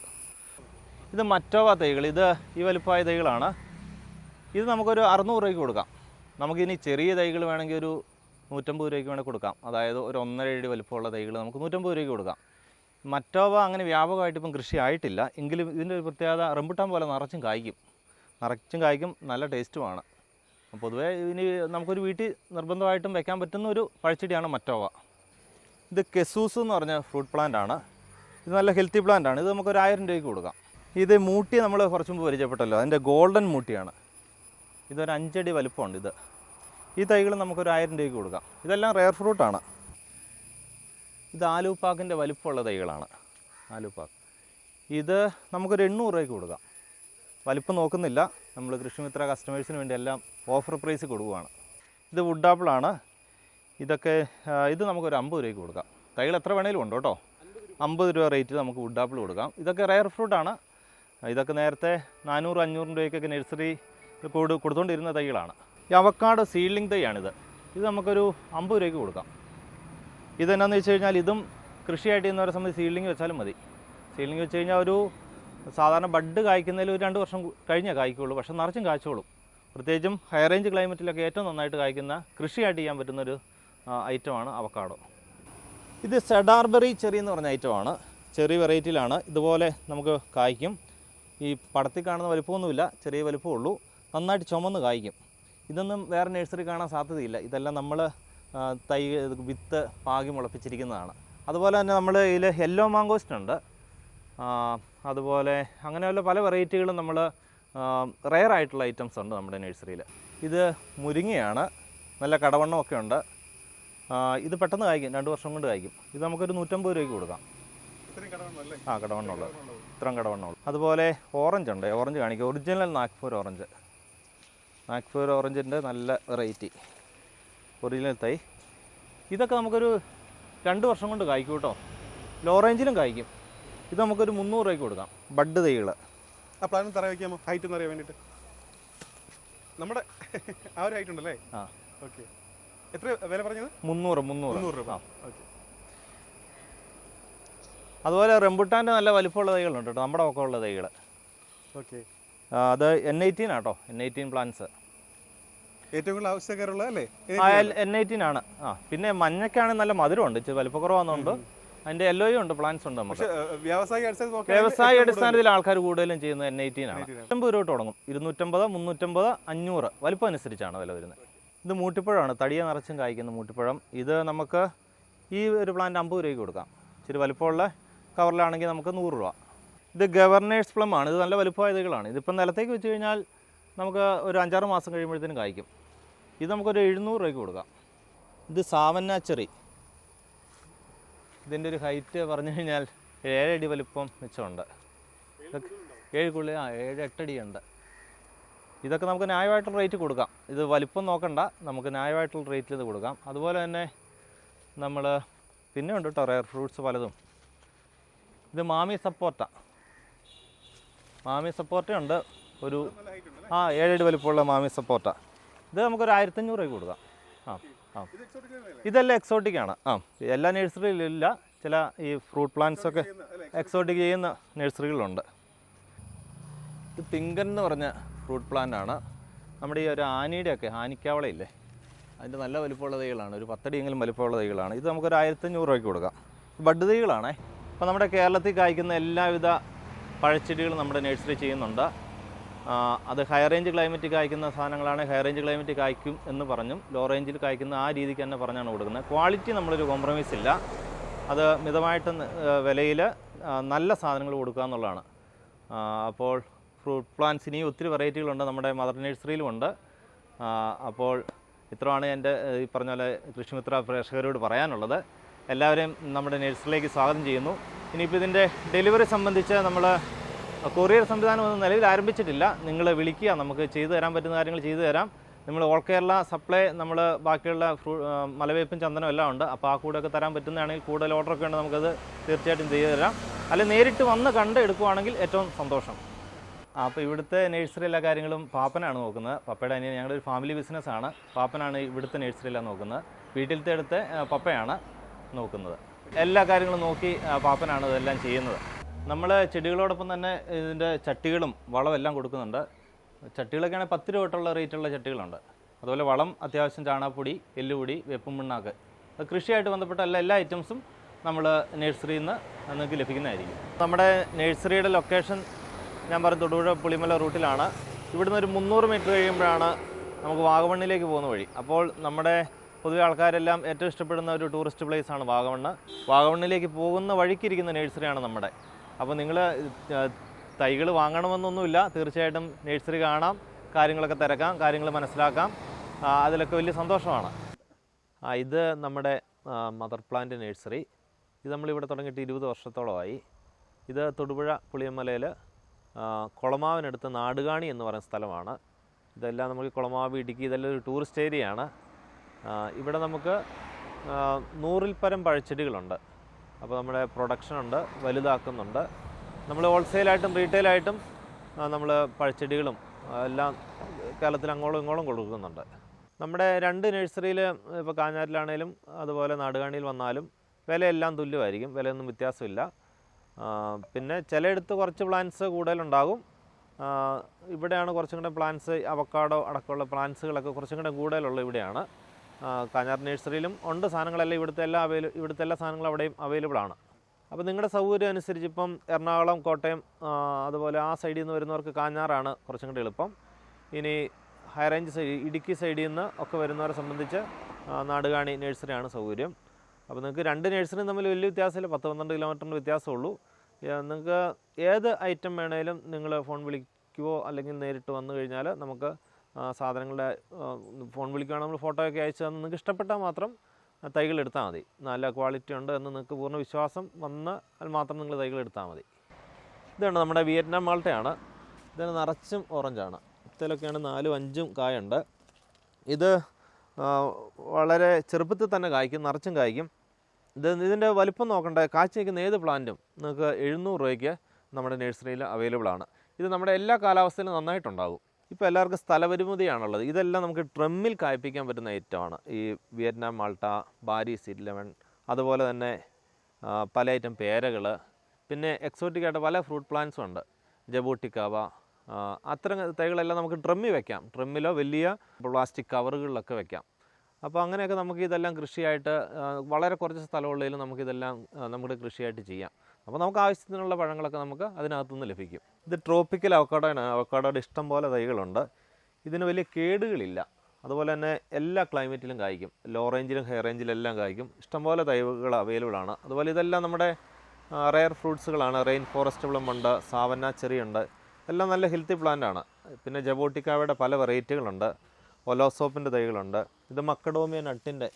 ഇത് മറ്റോവ തൈകൾ ഇത് ഈ വലുപ്പമായ തൈകളാണ്. ഇത് നമുക്കൊരു അറുന്നൂറ് രൂപയ്ക്ക് കൊടുക്കാം. നമുക്കിനി ചെറിയ തൈകൾ വേണമെങ്കിൽ ഒരു നൂറ്റമ്പത് രൂപയ്ക്ക് വേണമെങ്കിൽ കൊടുക്കാം. അതായത് ഒരു ഒന്നര അടി വലുപ്പമുള്ള തൈകൾ നമുക്ക് നൂറ്റമ്പത് രൂപയ്ക്ക് കൊടുക്കാം. മറ്റോവ അങ്ങനെ വ്യാപകമായിട്ട് ഇപ്പം കൃഷി ആയിട്ടില്ല. എങ്കിലും ഇതിന്റെ ഒരു പ്രത്യേകത റംബുട്ടാൻ പോലെ നിറച്ചും കായ്ക്കും. നിറച്ചും കായ്ക്കും നല്ല ടേസ്റ്റുമാണ്. പൊതുവേ ഇനി നമുക്കൊരു വീട്ടിൽ നിർബന്ധമായിട്ടും വെക്കാൻ പറ്റുന്ന ഒരു പഴച്ചെടിയാണ് മറ്റോവ. ഇത് കെസൂസ് എന്ന് പറഞ്ഞ ഫ്രൂട്ട് പ്ലാന്റ് ആണ്. ഇത് നല്ല ഹെൽത്തി പ്ലാന്റ് ആണ്. ഇത് നമുക്ക് ഒരു ആയിരം രൂപയ്ക്ക് കൊടുക്കാം. ഇത് മൂട്ടി നമ്മൾ കുറച്ച് മുമ്പ് പരിചയപ്പെട്ടല്ലോ. അതിന്റെ ഗോൾഡൻ മൂട്ടിയാണ്. ഇതൊരു അഞ്ചടി വലുപ്പമുണ്ട് ഇത്. ഈ തൈകൾ നമുക്കൊരു ആയിരം രൂപയ്ക്ക് കൊടുക്കാം. ഇതെല്ലാം റെയർ ഫ്രൂട്ടാണ് ഇത് ആലുപ്പാക്കിന്റെ വലിപ്പമുള്ള തൈകളാണ്. ആലുപ്പാക്ക്. ഇത് നമുക്കൊരു എണ്ണൂറ് രൂപയ്ക്ക് കൊടുക്കാം. വലിപ്പം നോക്കുന്നില്ല. നമ്മൾ കൃഷിമിത്ര കസ്റ്റമേഴ്സിന് വേണ്ടി എല്ലാം ഓഫർ പ്രൈസ് കൊടുക്കുകയാണ് ഇത് വുഡ് ആപ്പിളാണ് ഇതൊക്കെ ഇത് നമുക്കൊരു അമ്പത് രൂപയ്ക്ക് കൊടുക്കാം. തൈകൾ എത്ര വേണേലും ഉണ്ട് കേട്ടോ. അമ്പത് രൂപ റേറ്റ് നമുക്ക് വുഡ് ആപ്പിൾ കൊടുക്കാം. ഇതൊക്കെ റെയർ ഫ്രൂട്ടാണ് ഇതൊക്കെ നേരത്തെ നാനൂറ് അഞ്ഞൂറ് രൂപയ്ക്കൊക്കെ നഴ്സറി കൊടു കൊടുത്തുകൊണ്ടിരുന്ന തൈകളാണ്. ഈ അവക്കാട് സീഡ്ലിംഗ് തൈയാണിത്. ഇത് നമുക്കൊരു അമ്പത് രൂപയ്ക്ക് കൊടുക്കാം. ഇതെന്നാന്ന് വെച്ച് കഴിഞ്ഞാൽ ഇതും കൃഷിയായിട്ട് ചെയ്യുന്നവരെ സംബന്ധിച്ച് സീഡ്ലിംഗ് വെച്ചാലും മതി. സീഡ്ലിംഗ് വെച്ച് കഴിഞ്ഞാൽ ഒരു സാധാരണ ബഡ് കായ്ക്കുന്നതിൽ ഒരു രണ്ട് വർഷം കഴിഞ്ഞേ കായ്ക്കുള്ളൂ. പക്ഷേ നിറച്ചും കായ്ച്ചോളും. പ്രത്യേകിച്ചും ഹൈ റേഞ്ച് ക്ലൈമറ്റിലൊക്കെ ഏറ്റവും നന്നായിട്ട് കായ്ക്കുന്ന കൃഷിയായിട്ട് ചെയ്യാൻ പറ്റുന്നൊരു ഐറ്റമാണ് അവക്കാഡോ ഇത് സെഡാർബെറി ചെറി എന്ന് പറഞ്ഞ ഐറ്റമാണ് ചെറിയ വെറൈറ്റിയിലാണ് ഇതുപോലെ നമുക്ക് കായ്ക്കും. ഈ പടത്തിൽ കാണുന്ന വലിപ്പമൊന്നുമില്ല. ചെറിയ വലിപ്പമേ ഉള്ളൂ. നന്നായിട്ട് ചുമന്ന് കായ്ക്കും. ഇതൊന്നും വേറെ നഴ്സറി കാണാൻ സാധ്യതയില്ല. ഇതെല്ലാം നമ്മൾ തൈ വിത്ത് പാകി മുളപ്പിച്ചിരിക്കുന്നതാണ്. അതുപോലെ തന്നെ നമ്മൾ ഇതിൽ യെല്ലോ മാങ്കോസ്റ്റ് ഉണ്ട്. അതുപോലെ അങ്ങനെയുള്ള പല വെറൈറ്റികളും നമ്മൾ റെയർ ആയിട്ടുള്ള ഐറ്റംസ് ഉണ്ട് നമ്മുടെ നഴ്സറിയിൽ ഇത് മുരിങ്ങയാണ്. നല്ല കടവണ്ണമൊക്കെ ഉണ്ട്. ഇത് പെട്ടെന്ന് കായ്ക്കും. രണ്ട് വർഷം കൊണ്ട് കായ്ക്കും. ഇത് നമുക്കൊരു നൂറ്റമ്പത് രൂപയ്ക്ക് കൊടുക്കാം. ആ കടവണ്ണമുള്ളത് ഇത്രയും കടവണ്ണമുള്ളൂ അതുപോലെ ഓറഞ്ച് ഉണ്ട്. ഓറഞ്ച് കാണിക്കുക ഒറിജിനൽ നാഗ്പൂർ ഓറഞ്ച് നാഗ്പൂർ ഓറഞ്ചിന്റെ നല്ല വെറൈറ്റി. ഒറിജിനൽ തൈ ഇതൊക്കെ നമുക്കൊരു രണ്ട് വർഷം കൊണ്ട് കായ്ക്കും കേട്ടോ. ലോ റേഞ്ചിലും കായ്ക്കും. ഇത് നമുക്കൊരു മുന്നൂറ് രൂപയ്ക്ക് കൊടുക്കാം. ബഡ് തൈകൾ ആ പ്ലാൻ തറ വയ്ക്കാമോ ഹൈറ്റ് എന്ന് അറിയാൻ വേണ്ടിയിട്ട്. നമ്മുടെ ആ ഒരു ഹൈറ്റ് ഉണ്ടല്ലേ? ആ. ഓക്കെ എത്ര വില പറഞ്ഞത്? മുന്നൂറ് മുന്നൂറ്. മുന്നൂറ് രൂപ. ഓക്കെ അതുപോലെ റംബുട്ടാന്റെ നല്ല വലിപ്പമുള്ള തൈകളുണ്ട് കേട്ടോ. നമ്മുടെ ഒക്കെ ഉള്ള തൈകൾ ഓക്കെ അത് എൻ എയ്റ്റീൻ ആട്ടോ എൻ എയ്റ്റീൻ പ്ലാന്റ്സ് ഏറ്റവും കൂടുതൽ ആവശ്യക്കാരുള്ള അല്ലേ? എൻ എയ്റ്റീൻ ആണ്. ആ പിന്നെ മഞ്ഞക്കാണെങ്കിൽ നല്ല മധുരമുണ്ട് ഇച്ചിരി വലിപ്പക്കുറവാകുന്നുണ്ട് അതിന്റെ എല്ലോയും ഉണ്ട് പ്ലാന്റ്സ് ഉണ്ട് നമുക്ക്. വ്യവസായ അടിസ്ഥാനത്തിൽ ആൾക്കാർ കൂടുതലും ചെയ്യുന്നത് എൻ എയ്റ്റീൻ ആണ്. 18 ആണ്. നൂറ്റമ്പത് രൂപ തുടങ്ങും. ഇരുന്നൂറ്റമ്പത് മുന്നൂറ്റമ്പത് അഞ്ഞൂറ്. വലിപ്പം അനുസരിച്ചാണ് വില വരുന്നത്. ഇത് മൂട്ടിപ്പഴമാണ്. തടിയെ നിറച്ചും കായ്ക്കുന്ന മൂട്ടിപ്പഴം. ഇത് നമുക്ക് ഈ ഒരു പ്ലാന്റ് അമ്പത് രൂപയ്ക്ക് കൊടുക്കാം. ഇച്ചിരി വലിപ്പമുള്ള കവറിലാണെങ്കിൽ നമുക്ക് നൂറ് രൂപ. ഇത് ഗവർണേഴ്സ് പ്ലം ആണ് ഇത് നല്ല വലുപ്പമായതുകളാണ്. ഇതിപ്പം നിലത്തേക്ക് വെച്ച് കഴിഞ്ഞാൽ നമുക്ക് ഒരു അഞ്ചാറ് മാസം കഴിയുമ്പോഴത്തേനും കായ്ക്കും. ഇത് നമുക്കൊരു എഴുന്നൂറ് രൂപയ്ക്ക് കൊടുക്കാം. ഇത് സാവന്നാച്ചെറി ഇതിന്റെ ഒരു ഹൈറ്റ് പറഞ്ഞു കഴിഞ്ഞാൽ ഏഴടി വലിപ്പം മിച്ചമുണ്ട്. ഇതൊക്കെ ഏഴ് കുള്ളി ആ ഏഴ് എട്ടടിയുണ്ട് ഇതൊക്കെ നമുക്ക് ന്യായമായിട്ടുള്ള റേറ്റ് കൊടുക്കാം. ഇത് വലിപ്പം നോക്കണ്ട നമുക്ക് ന്യായമായിട്ടുള്ള റേറ്റിൽ ഇത് കൊടുക്കാം. അതുപോലെ തന്നെ നമ്മൾ പിന്നെ ഉണ്ട് കേട്ടോ റയർ ഫ്രൂട്ട്സ് പലതും. ഇത് മാമി സപ്പോർട്ട. മാമി സപ്പോർട്ട ഉണ്ട്. ഒരു ആ ഏഴേഴ് വലിപ്പമുള്ള മാമി സപ്പോർട്ട. ഇത് നമുക്കൊരു ആയിരത്തഞ്ഞൂറ് രൂപ കൊടുക്കാം. ആ ആ? ഇതെല്ലാം എക്സോട്ടിക് ആണ്. ആ എല്ലാ നഴ്സറിയിലും ഇല്ല. ചില ഈ ഫ്രൂട്ട് പ്ലാന്റ്സ് ഒക്കെ എക്സോട്ടിക് ചെയ്യുന്ന നഴ്സറികളുണ്ട് ഇത് പിങ്കൻ എന്ന് പറഞ്ഞ ഫ്രൂട്ട് പ്ലാന്റ് ആണ്. നമ്മുടെ ഈ ഒരു ആനിയുടെ ഒക്കെ ആനിക്കാവളയില്ലേ? അതിന്റെ നല്ല വലിപ്പമുള്ള തൈകളാണ്. ഒരു പത്തടിയെങ്കിലും വലിപ്പമുള്ള തൈകളാണ്. ഇത് നമുക്കൊരു ആയിരത്തഞ്ഞൂറ് രൂപയ്ക്ക് കൊടുക്കാം. ബഡ് തൈകളാണേ. അപ്പോൾ നമ്മുടെ കേരളത്തിൽ കായ്ക്കുന്ന എല്ലാവിധ പഴച്ചെടികളും നമ്മുടെ നഴ്സറി ചെയ്യുന്നുണ്ട്. അത് ഹൈ റേഞ്ച് ക്ലൈമറ്റ് കായ്ക്കുന്ന സാധനങ്ങളാണ് ഹൈ റേഞ്ച് ക്ലൈമറ്റ് കായ്ക്കും എന്ന് പറഞ്ഞും ലോ റേഞ്ചിൽ കായ്ക്കുന്ന ആ രീതിക്ക് തന്നെ പറഞ്ഞാണ് കൊടുക്കുന്നത്. ക്വാളിറ്റി നമ്മളൊരു കോംപ്രമൈസ് ഇല്ല. അത് മിതമായിട്ട് വിലയിൽ നല്ല സാധനങ്ങൾ കൊടുക്കുക എന്നുള്ളതാണ്. അപ്പോൾ ഫ്രൂട്ട് പ്ലാന്റ്സ് ഇനിയും ഒത്തിരി വെറൈറ്റികളുണ്ട് നമ്മുടെ മദർ നഴ്സറിയിലുമുണ്ട് അപ്പോൾ ഇത്രയാണ് എന്റെ ഈ പറഞ്ഞ പോലെ കൃഷിമിത്ര പ്രേക്ഷകരോട് പറയാനുള്ളത്. എല്ലാവരെയും നമ്മുടെ നേഴ്സിലേക്ക് സ്വാഗതം ചെയ്യുന്നു. ഇനിയിപ്പോൾ ഇതിന്റെ ഡെലിവറി സംബന്ധിച്ച് നമ്മൾ കൊറിയർ സംവിധാനം ഒന്നും നിലവിൽ ആരംഭിച്ചിട്ടില്ല. നിങ്ങൾ വിളിക്കുക നമുക്ക് ചെയ്തു തരാൻ പറ്റുന്ന കാര്യങ്ങൾ ചെയ്തു തരാം. നമ്മൾ ഓൾ കേരള സപ്ലൈ നമ്മൾ ബാക്കിയുള്ള ഫ്രൂ മലവേപ്പും ചന്ദനം എല്ലാം ഉണ്ട്. അപ്പോൾ ആ കൂടെയൊക്കെ തരാൻ പറ്റുന്നതാണെങ്കിൽ കൂടുതൽ ഓർഡറൊക്കെ ഉണ്ട് നമുക്കത് തീർച്ചയായിട്ടും ചെയ്തു തരാം. അല്ലെ നേരിട്ട് വന്ന് കണ്ട് എടുക്കുവാണെങ്കിൽ ഏറ്റവും സന്തോഷം. അപ്പോൾ ഇവിടുത്തെ നഴ്സറി എല്ലാ കാര്യങ്ങളും പാപ്പനാണ് നോക്കുന്നത്. പപ്പയുടെ അനിയൻ ഞങ്ങളുടെ ഒരു ഫാമിലി ബിസിനസ്സാണ് പാപ്പനാണ് ഇവിടുത്തെ നഴ്സറി എല്ലാം നോക്കുന്നത്. വീട്ടിലത്തെ അടുത്ത് പപ്പയാണ്. നോക്കുന്നത്. എല്ലാ കാര്യങ്ങളും നോക്കി പാപ്പനാണ് ഇതെല്ലാം ചെയ്യുന്നത്. നമ്മൾ ചെടികളോടൊപ്പം തന്നെ ഇതിന്റെ ചട്ടികളും വളവും എല്ലാം കൊടുക്കുന്നുണ്ട്. ചട്ടികളൊക്കെയാണെങ്കിൽ പത്ത് രൂപ തൊട്ടുള്ള റേറ്റുള്ള ചട്ടികളുണ്ട്. അതുപോലെ വളം അത്യാവശ്യം ചാണകപ്പൊടി എല്ലുപൊടി വേപ്പും പിണ്ണാക്ക് അത് കൃഷിയായിട്ട് ബന്ധപ്പെട്ട എല്ലാ എല്ലാ ഐറ്റംസും നമ്മൾ നഴ്സറിയിൽ നിന്ന് നിങ്ങൾക്ക് ലഭിക്കുന്നതായിരിക്കും. നമ്മുടെ നഴ്സറിയുടെ ലൊക്കേഷൻ ഞാൻ പറഞ്ഞ തൊടുപുഴ പുളിമല റൂട്ടിലാണ്. ഇവിടുന്ന് ഒരു മുന്നൂറ് മീറ്റർ കഴിയുമ്പോഴാണ് നമുക്ക് വാഗമണ്ണിലേക്ക് പോകുന്ന വഴി. അപ്പോൾ നമ്മുടെ പൊതുവെ ആൾക്കാരെല്ലാം ഏറ്റവും ഇഷ്ടപ്പെടുന്ന ഒരു ടൂറിസ്റ്റ് പ്ലേസ് ആണ് വാഗമണ്ണ്. വാഗമണ്ണിലേക്ക് പോകുന്ന വഴിക്കിരിക്കുന്ന നഴ്സറിയാണ് നമ്മുടെ. അപ്പോൾ നിങ്ങൾ തൈകൾ വാങ്ങണമെന്നൊന്നുമില്ല. തീർച്ചയായിട്ടും നഴ്സറി കാണാം കാര്യങ്ങളൊക്കെ തിരക്കാം കാര്യങ്ങൾ മനസ്സിലാക്കാം. അതിലൊക്കെ വലിയ സന്തോഷമാണ്. ഇത് നമ്മുടെ മദർ പ്ലാന്റ് നഴ്സറി ഇത് നമ്മളിവിടെ തുടങ്ങിയിട്ട് ഇരുപത് വർഷത്തോളമായി. ഇത് തൊടുപുഴ പുളിയമ്മലയിൽ കുളമാവിനടുത്ത് നാടുകാണി എന്ന് പറയുന്ന സ്ഥലമാണ്. ഇതെല്ലാം നമുക്ക് കുളമാവ് ഇടുക്കി ഇതെല്ലാം ഒരു ടൂറിസ്റ്റ് ഏരിയയാണ് ഇവിടെ നമുക്ക് നൂറിൽ പരം പഴച്ചെടികളുണ്ട്. അപ്പോൾ നമ്മുടെ പ്രൊഡക്ഷൻ ഉണ്ട് വലുതാക്കുന്നുണ്ട്. നമ്മൾ ഹോൾസെയിലായിട്ടും റീറ്റെയിലായിട്ടും നമ്മൾ പഴച്ചെടികളും എല്ലാം കേരളത്തിൽ അങ്ങോളം ഇങ്ങോളം കൊടുക്കുന്നുണ്ട്. നമ്മുടെ രണ്ട് നഴ്സറിയിൽ ഇപ്പോൾ കാഞ്ഞാറിലാണേലും അതുപോലെ നാടുകാണിയിൽ വന്നാലും വിലയെല്ലാം തുല്യമായിരിക്കും. വിലയൊന്നും വ്യത്യാസമില്ല. പിന്നെ ചിലയിടത്ത് കുറച്ച് പ്ലാന്റ്സ് കൂടുതലുണ്ടാകും. ഇവിടെയാണ് കുറച്ചും കൂടെ പ്ലാന്റ്സ് അവക്കാടോ അടക്കമുള്ള പ്ലാന്റ്സുകളൊക്കെ കുറച്ചും കൂടെ കൂടുതലുള്ള ഇവിടെയാണ്. കാഞ്ഞാർ നഴ്സറിയിലും ഉണ്ട് സാധനങ്ങളെല്ലാം. ഇവിടുത്തെ എല്ലാ അവൈല ഇവിടുത്തെ എല്ലാ സാധനങ്ങളും അവിടെയും അവൈലബിൾ ആണ്. അപ്പോൾ നിങ്ങളുടെ സൗകര്യം അനുസരിച്ച് ഇപ്പം എറണാകുളം കോട്ടയം അതുപോലെ ആ സൈഡിൽ നിന്ന് വരുന്നവർക്ക് കാഞ്ഞാറാണ് കുറച്ചും കൂടി എളുപ്പം. ഇനി ഹൈ റേഞ്ച് സൈഡ് ഇടുക്കി സൈഡിൽ നിന്ന് ഒക്കെ വരുന്നവരെ സംബന്ധിച്ച് നാടുകാണി നഴ്സറിയാണ് സൗകര്യം. അപ്പോൾ നിങ്ങൾക്ക് രണ്ട് നഴ്സറിയും തമ്മിൽ വലിയ വ്യത്യാസമില്ല. പത്ത് പന്ത്രണ്ട് കിലോമീറ്ററിന്റെ വ്യത്യാസമുള്ളൂ നിങ്ങൾക്ക് ഏത് ഐറ്റം വേണേലും നിങ്ങൾ ഫോൺ വിളിക്കുവോ അല്ലെങ്കിൽ നേരിട്ട് വന്നു കഴിഞ്ഞാൽ നമുക്ക് സാധനങ്ങളുടെ ഫോൺ വിളിക്കുകയാണെങ്കിൽ നമ്മൾ ഫോട്ടോ ഒക്കെ അയച്ചു തന്നെ നിങ്ങൾക്ക് ഇഷ്ടപ്പെട്ടാൽ മാത്രം തൈകൾ എടുത്താൽ മതി. നല്ല ക്വാളിറ്റി ഉണ്ട് എന്ന് നിങ്ങൾക്ക് പൂർണ വിശ്വാസം വന്നാൽ മാത്രം നിങ്ങൾ തൈകൾ എടുത്താൽ മതി. ഇതാണ് നമ്മുടെ വിയറ്റ്നാം മാൾട്ടയാണ്. ഇതിന് നിറച്ചും ഓറഞ്ചാണ്. ഇതിലൊക്കെയാണ് നാലും അഞ്ചും കായുണ്ട്. ഇത് വളരെ ചെറുപ്പത്തിൽ തന്നെ കായ്ക്കും നിറച്ചും കായ്ക്കും. ഇത് ഇതിന്റെ വലിപ്പം നോക്കണ്ട കാഴ്ച നിൽക്കുന്ന ഏത് പ്ലാന്റും നിങ്ങൾക്ക് എഴുന്നൂറ് രൂപയ്ക്ക് നമ്മുടെ നഴ്സറിയിൽ അവൈലബിൾ ആണ് ഇത് നമ്മുടെ എല്ലാ കാലാവസ്ഥയിലും നന്നായിട്ടുണ്ടാകും. ഇപ്പോൾ എല്ലാവർക്കും സ്ഥലപരിമിതിയാണുള്ളത്. ഇതെല്ലാം നമുക്ക് ട്രമ്മിൽ കായ്പ്പിക്കാൻ പറ്റുന്ന ഐറ്റമാണ്. ഈ വിയറ്റ്നാം മാൾട്ട ബാരി ഇലവൻ അതുപോലെ തന്നെ പല ഐറ്റം പേരകൾ പിന്നെ എക്സോട്ടിക് ആയിട്ട് പല ഫ്രൂട്ട് പ്ലാന്റ്സും ഉണ്ട്. ജബൂട്ടിക്കാവ അത്തരം തൈകളെല്ലാം നമുക്ക് ട്രമ്മിൽ വെക്കാം. ട്രമ്മിലോ വലിയ പ്ലാസ്റ്റിക് കവറുകളിലൊക്കെ വെക്കാം. അപ്പോൾ അങ്ങനെയൊക്കെ നമുക്ക് ഇതെല്ലാം കൃഷിയായിട്ട് വളരെ കുറച്ച് സ്ഥലമുള്ളതിലും നമുക്കിതെല്ലാം നമ്മുടെ കൃഷിയായിട്ട് ചെയ്യാം. അപ്പോൾ നമുക്ക് ആവശ്യത്തിനുള്ള പഴങ്ങളൊക്കെ നമുക്ക് അതിനകത്തുനിന്ന് ലഭിക്കും. ഇത് ട്രോപ്പിക്കൽ അവക്കാഡോയാണ് അവക്കാഡോയുടെ ഇഷ്ടം പോലെ തൈകളുണ്ട്. ഇതിന് വലിയ കേടുകളില്ല. അതുപോലെ തന്നെ എല്ലാ ക്ലൈമറ്റിലും കായ്ക്കും. ലോ റേഞ്ചിലും ഹൈ റേഞ്ചിലും എല്ലാം കായ്ക്കും. ഇഷ്ടംപോലെ തൈകൾ അവൈലബിൾ ആണ്. അതുപോലെ ഇതെല്ലാം നമ്മുടെ റെയർ ഫ്രൂട്ട്സുകളാണ് റെയിൻ ഫോറസ്റ്റ് പ്ലമുണ്ട് സാവന്ന ചെറിയുണ്ട് എല്ലാം നല്ല ഹെൽത്തി പ്ലാന്റ് ആണ്. പിന്നെ ജബോട്ടിക്കാവയുടെ പല വെറൈറ്റികളുണ്ട് ഒലോസോപ്പിന്റെ തൈകളുണ്ട്. ഇത് മക്കഡോമിയ നട്ടിന്റെ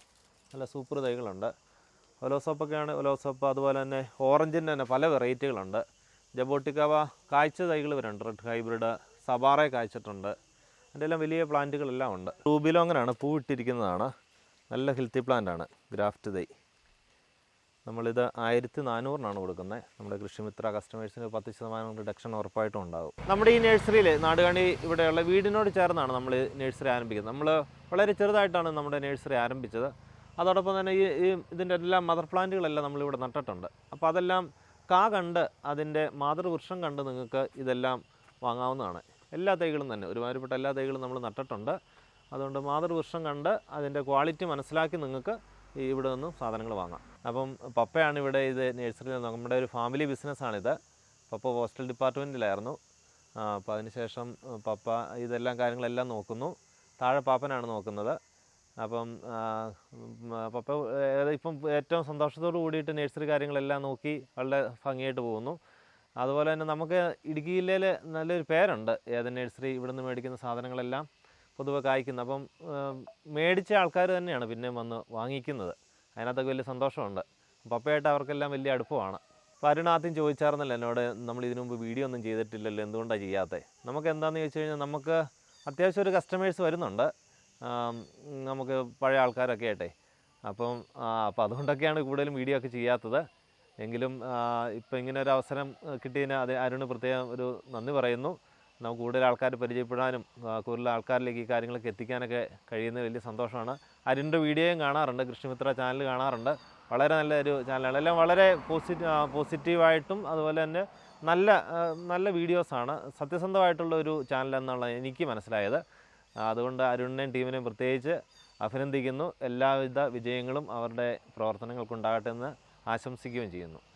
നല്ല സൂപ്പർ തൈകളുണ്ട്. ഒലോസോപ്പൊക്കെയാണ് ഒലോസോപ്പ് അതുപോലെ തന്നെ ഓറഞ്ചിന്റെ തന്നെ പല വെറൈറ്റികളുണ്ട്. ജബോട്ടിക്കവ കായ്ച്ച തൈകൾ വരുന്നുണ്ട് റെഡ് ഹൈബ്രിഡ് സബാറെ കായ്ച്ചിട്ടുണ്ട്. അതിന്റെ എല്ലാം വലിയ പ്ലാന്റുകളെല്ലാം ഉണ്ട്. ട്യൂബിലോ അങ്ങനെയാണ് പൂ ഇട്ടിരിക്കുന്നതാണ്. നല്ല ഹെൽത്തി പ്ലാന്റ് ആണ് ഗ്രാഫ്റ്റ് തൈ. നമ്മളിത് ആയിരത്തി നാനൂറിനാണ് കൊടുക്കുന്നത്. നമ്മുടെ കൃഷിമിത്ര കസ്റ്റമേഴ്സിന് പത്ത് ശതമാനം റിഡക്ഷൻ ഉറപ്പായിട്ടും ഉണ്ടാകും നമ്മുടെ ഈ നഴ്സറിയിൽ നാടുകാണി ഇവിടെയുള്ള വീടിനോട് ചേർന്നാണ് നമ്മൾ നഴ്സറി ആരംഭിക്കുന്നത്. നമ്മൾ വളരെ ചെറുതായിട്ടാണ് നമ്മുടെ നഴ്സറി ആരംഭിച്ചത്. അതോടൊപ്പം തന്നെ ഈ ഈ ഇതിന്റെ എല്ലാം മദർ പ്ലാന്റുകളെല്ലാം നമ്മളിവിടെ നട്ടിട്ടുണ്ട്. അപ്പോൾ അതെല്ലാം കാ കണ്ട് അതിന്റെ മാതൃവൃക്ഷം കണ്ട് നിങ്ങൾക്ക് ഇതെല്ലാം വാങ്ങാവുന്നതാണ്. എല്ലാ തൈകളും തന്നെ ഒരുമാതിരിപ്പെട്ട എല്ലാ തൈകളും നമ്മൾ നട്ടിട്ടുണ്ട്. അതുകൊണ്ട് മാതൃവൃക്ഷം കണ്ട് അതിന്റെ ക്വാളിറ്റി മനസ്സിലാക്കി നിങ്ങൾക്ക് ഇവിടെ നിന്നും സാധനങ്ങൾ വാങ്ങാം. അപ്പം പപ്പയാണ് ഇവിടെ ഇത് നഴ്സറിയിൽ നമ്മുടെ ഒരു ഫാമിലി ബിസിനസ്സാണിത്. പപ്പ പോസ്റ്റൽ ഡിപ്പാർട്ട്മെന്റിലായിരുന്നു. അപ്പോൾ അതിനുശേഷം പപ്പ ഇതെല്ലാം കാര്യങ്ങളെല്ലാം നോക്കുന്നു. താഴെ പാപ്പനാണ് നോക്കുന്നത്. അപ്പം പപ്പ ഇപ്പം ഏറ്റവും സന്തോഷത്തോടു കൂടിയിട്ട് നേഴ്സറി കാര്യങ്ങളെല്ലാം നോക്കി വളരെ ഭംഗിയായിട്ട് പോകുന്നു. അതുപോലെ തന്നെ നമുക്ക് ഇടുക്കി ജില്ലയിൽ നല്ലൊരു പേരുണ്ട് ഏത് നേഴ്സറി ഇവിടെ നിന്ന് മേടിക്കുന്ന സാധനങ്ങളെല്ലാം പൊതുവെ കായ്ക്കുന്നത് അപ്പം മേടിച്ച ആൾക്കാർ തന്നെയാണ് പിന്നെ വന്ന് വാങ്ങിക്കുന്നത്. അതിനകത്തൊക്കെ വലിയ സന്തോഷമുണ്ട്. പപ്പയായിട്ട് അവർക്കെല്ലാം വലിയ അടുപ്പമാണ്. അപ്പോൾ അരുൺ ആദ്യം ചോദിച്ചായിരുന്നല്ലോ എന്നോട് നമ്മൾ ഇതിനു മുമ്പ് വീഡിയോ ഒന്നും ചെയ്തിട്ടില്ലല്ലോ എന്തുകൊണ്ടാണ് ചെയ്യാത്തത്? നമുക്ക് എന്താണെന്ന് ചോദിച്ചു കഴിഞ്ഞാൽ നമുക്ക് അത്യാവശ്യം ഒരു കസ്റ്റമേഴ്സ് വരുന്നുണ്ട്. നമുക്ക് പഴയ ആൾക്കാരൊക്കെ ആയിട്ടെ. അപ്പം അപ്പം അതുകൊണ്ടൊക്കെയാണ് കൂടുതലും വീഡിയോ ഒക്കെ ചെയ്യാത്തത്. എങ്കിലും ഇപ്പം ഇങ്ങനെ ഒരു അവസരം കിട്ടിയതിന് അത് അരുണ് പ്രത്യേകം ഒരു നന്ദി പറയുന്നു. നമുക്ക് കൂടുതൽ ആൾക്കാർ പരിചയപ്പെടാനും കൂടുതൽ ആൾക്കാരിലേക്ക് ഈ കാര്യങ്ങളൊക്കെ എത്തിക്കാനൊക്കെ കഴിയുന്നത് വലിയ സന്തോഷമാണ്. അരുണിന്റെ വീഡിയോയും കാണാറുണ്ട്. കൃഷ്ണമിത്ര ചാനൽ കാണാറുണ്ട്. വളരെ നല്ലൊരു ചാനലാണ് എല്ലാം വളരെ പോസിറ്റീവ് പോസിറ്റീവായിട്ടും അതുപോലെ തന്നെ നല്ല നല്ല വീഡിയോസാണ് സത്യസന്ധമായിട്ടുള്ള ഒരു ചാനൽ എന്നുള്ള എനിക്ക് മനസ്സിലായത്. അതുകൊണ്ട് അരുണിനെയും ടീമിനെയും പ്രത്യേകിച്ച് അഭിനന്ദിക്കുന്നു. എല്ലാവിധ വിജയങ്ങളും അവരുടെ പ്രവർത്തനങ്ങൾക്കുണ്ടാകട്ടെ എന്ന് ആശംസിക്കുകയും ചെയ്യുന്നു.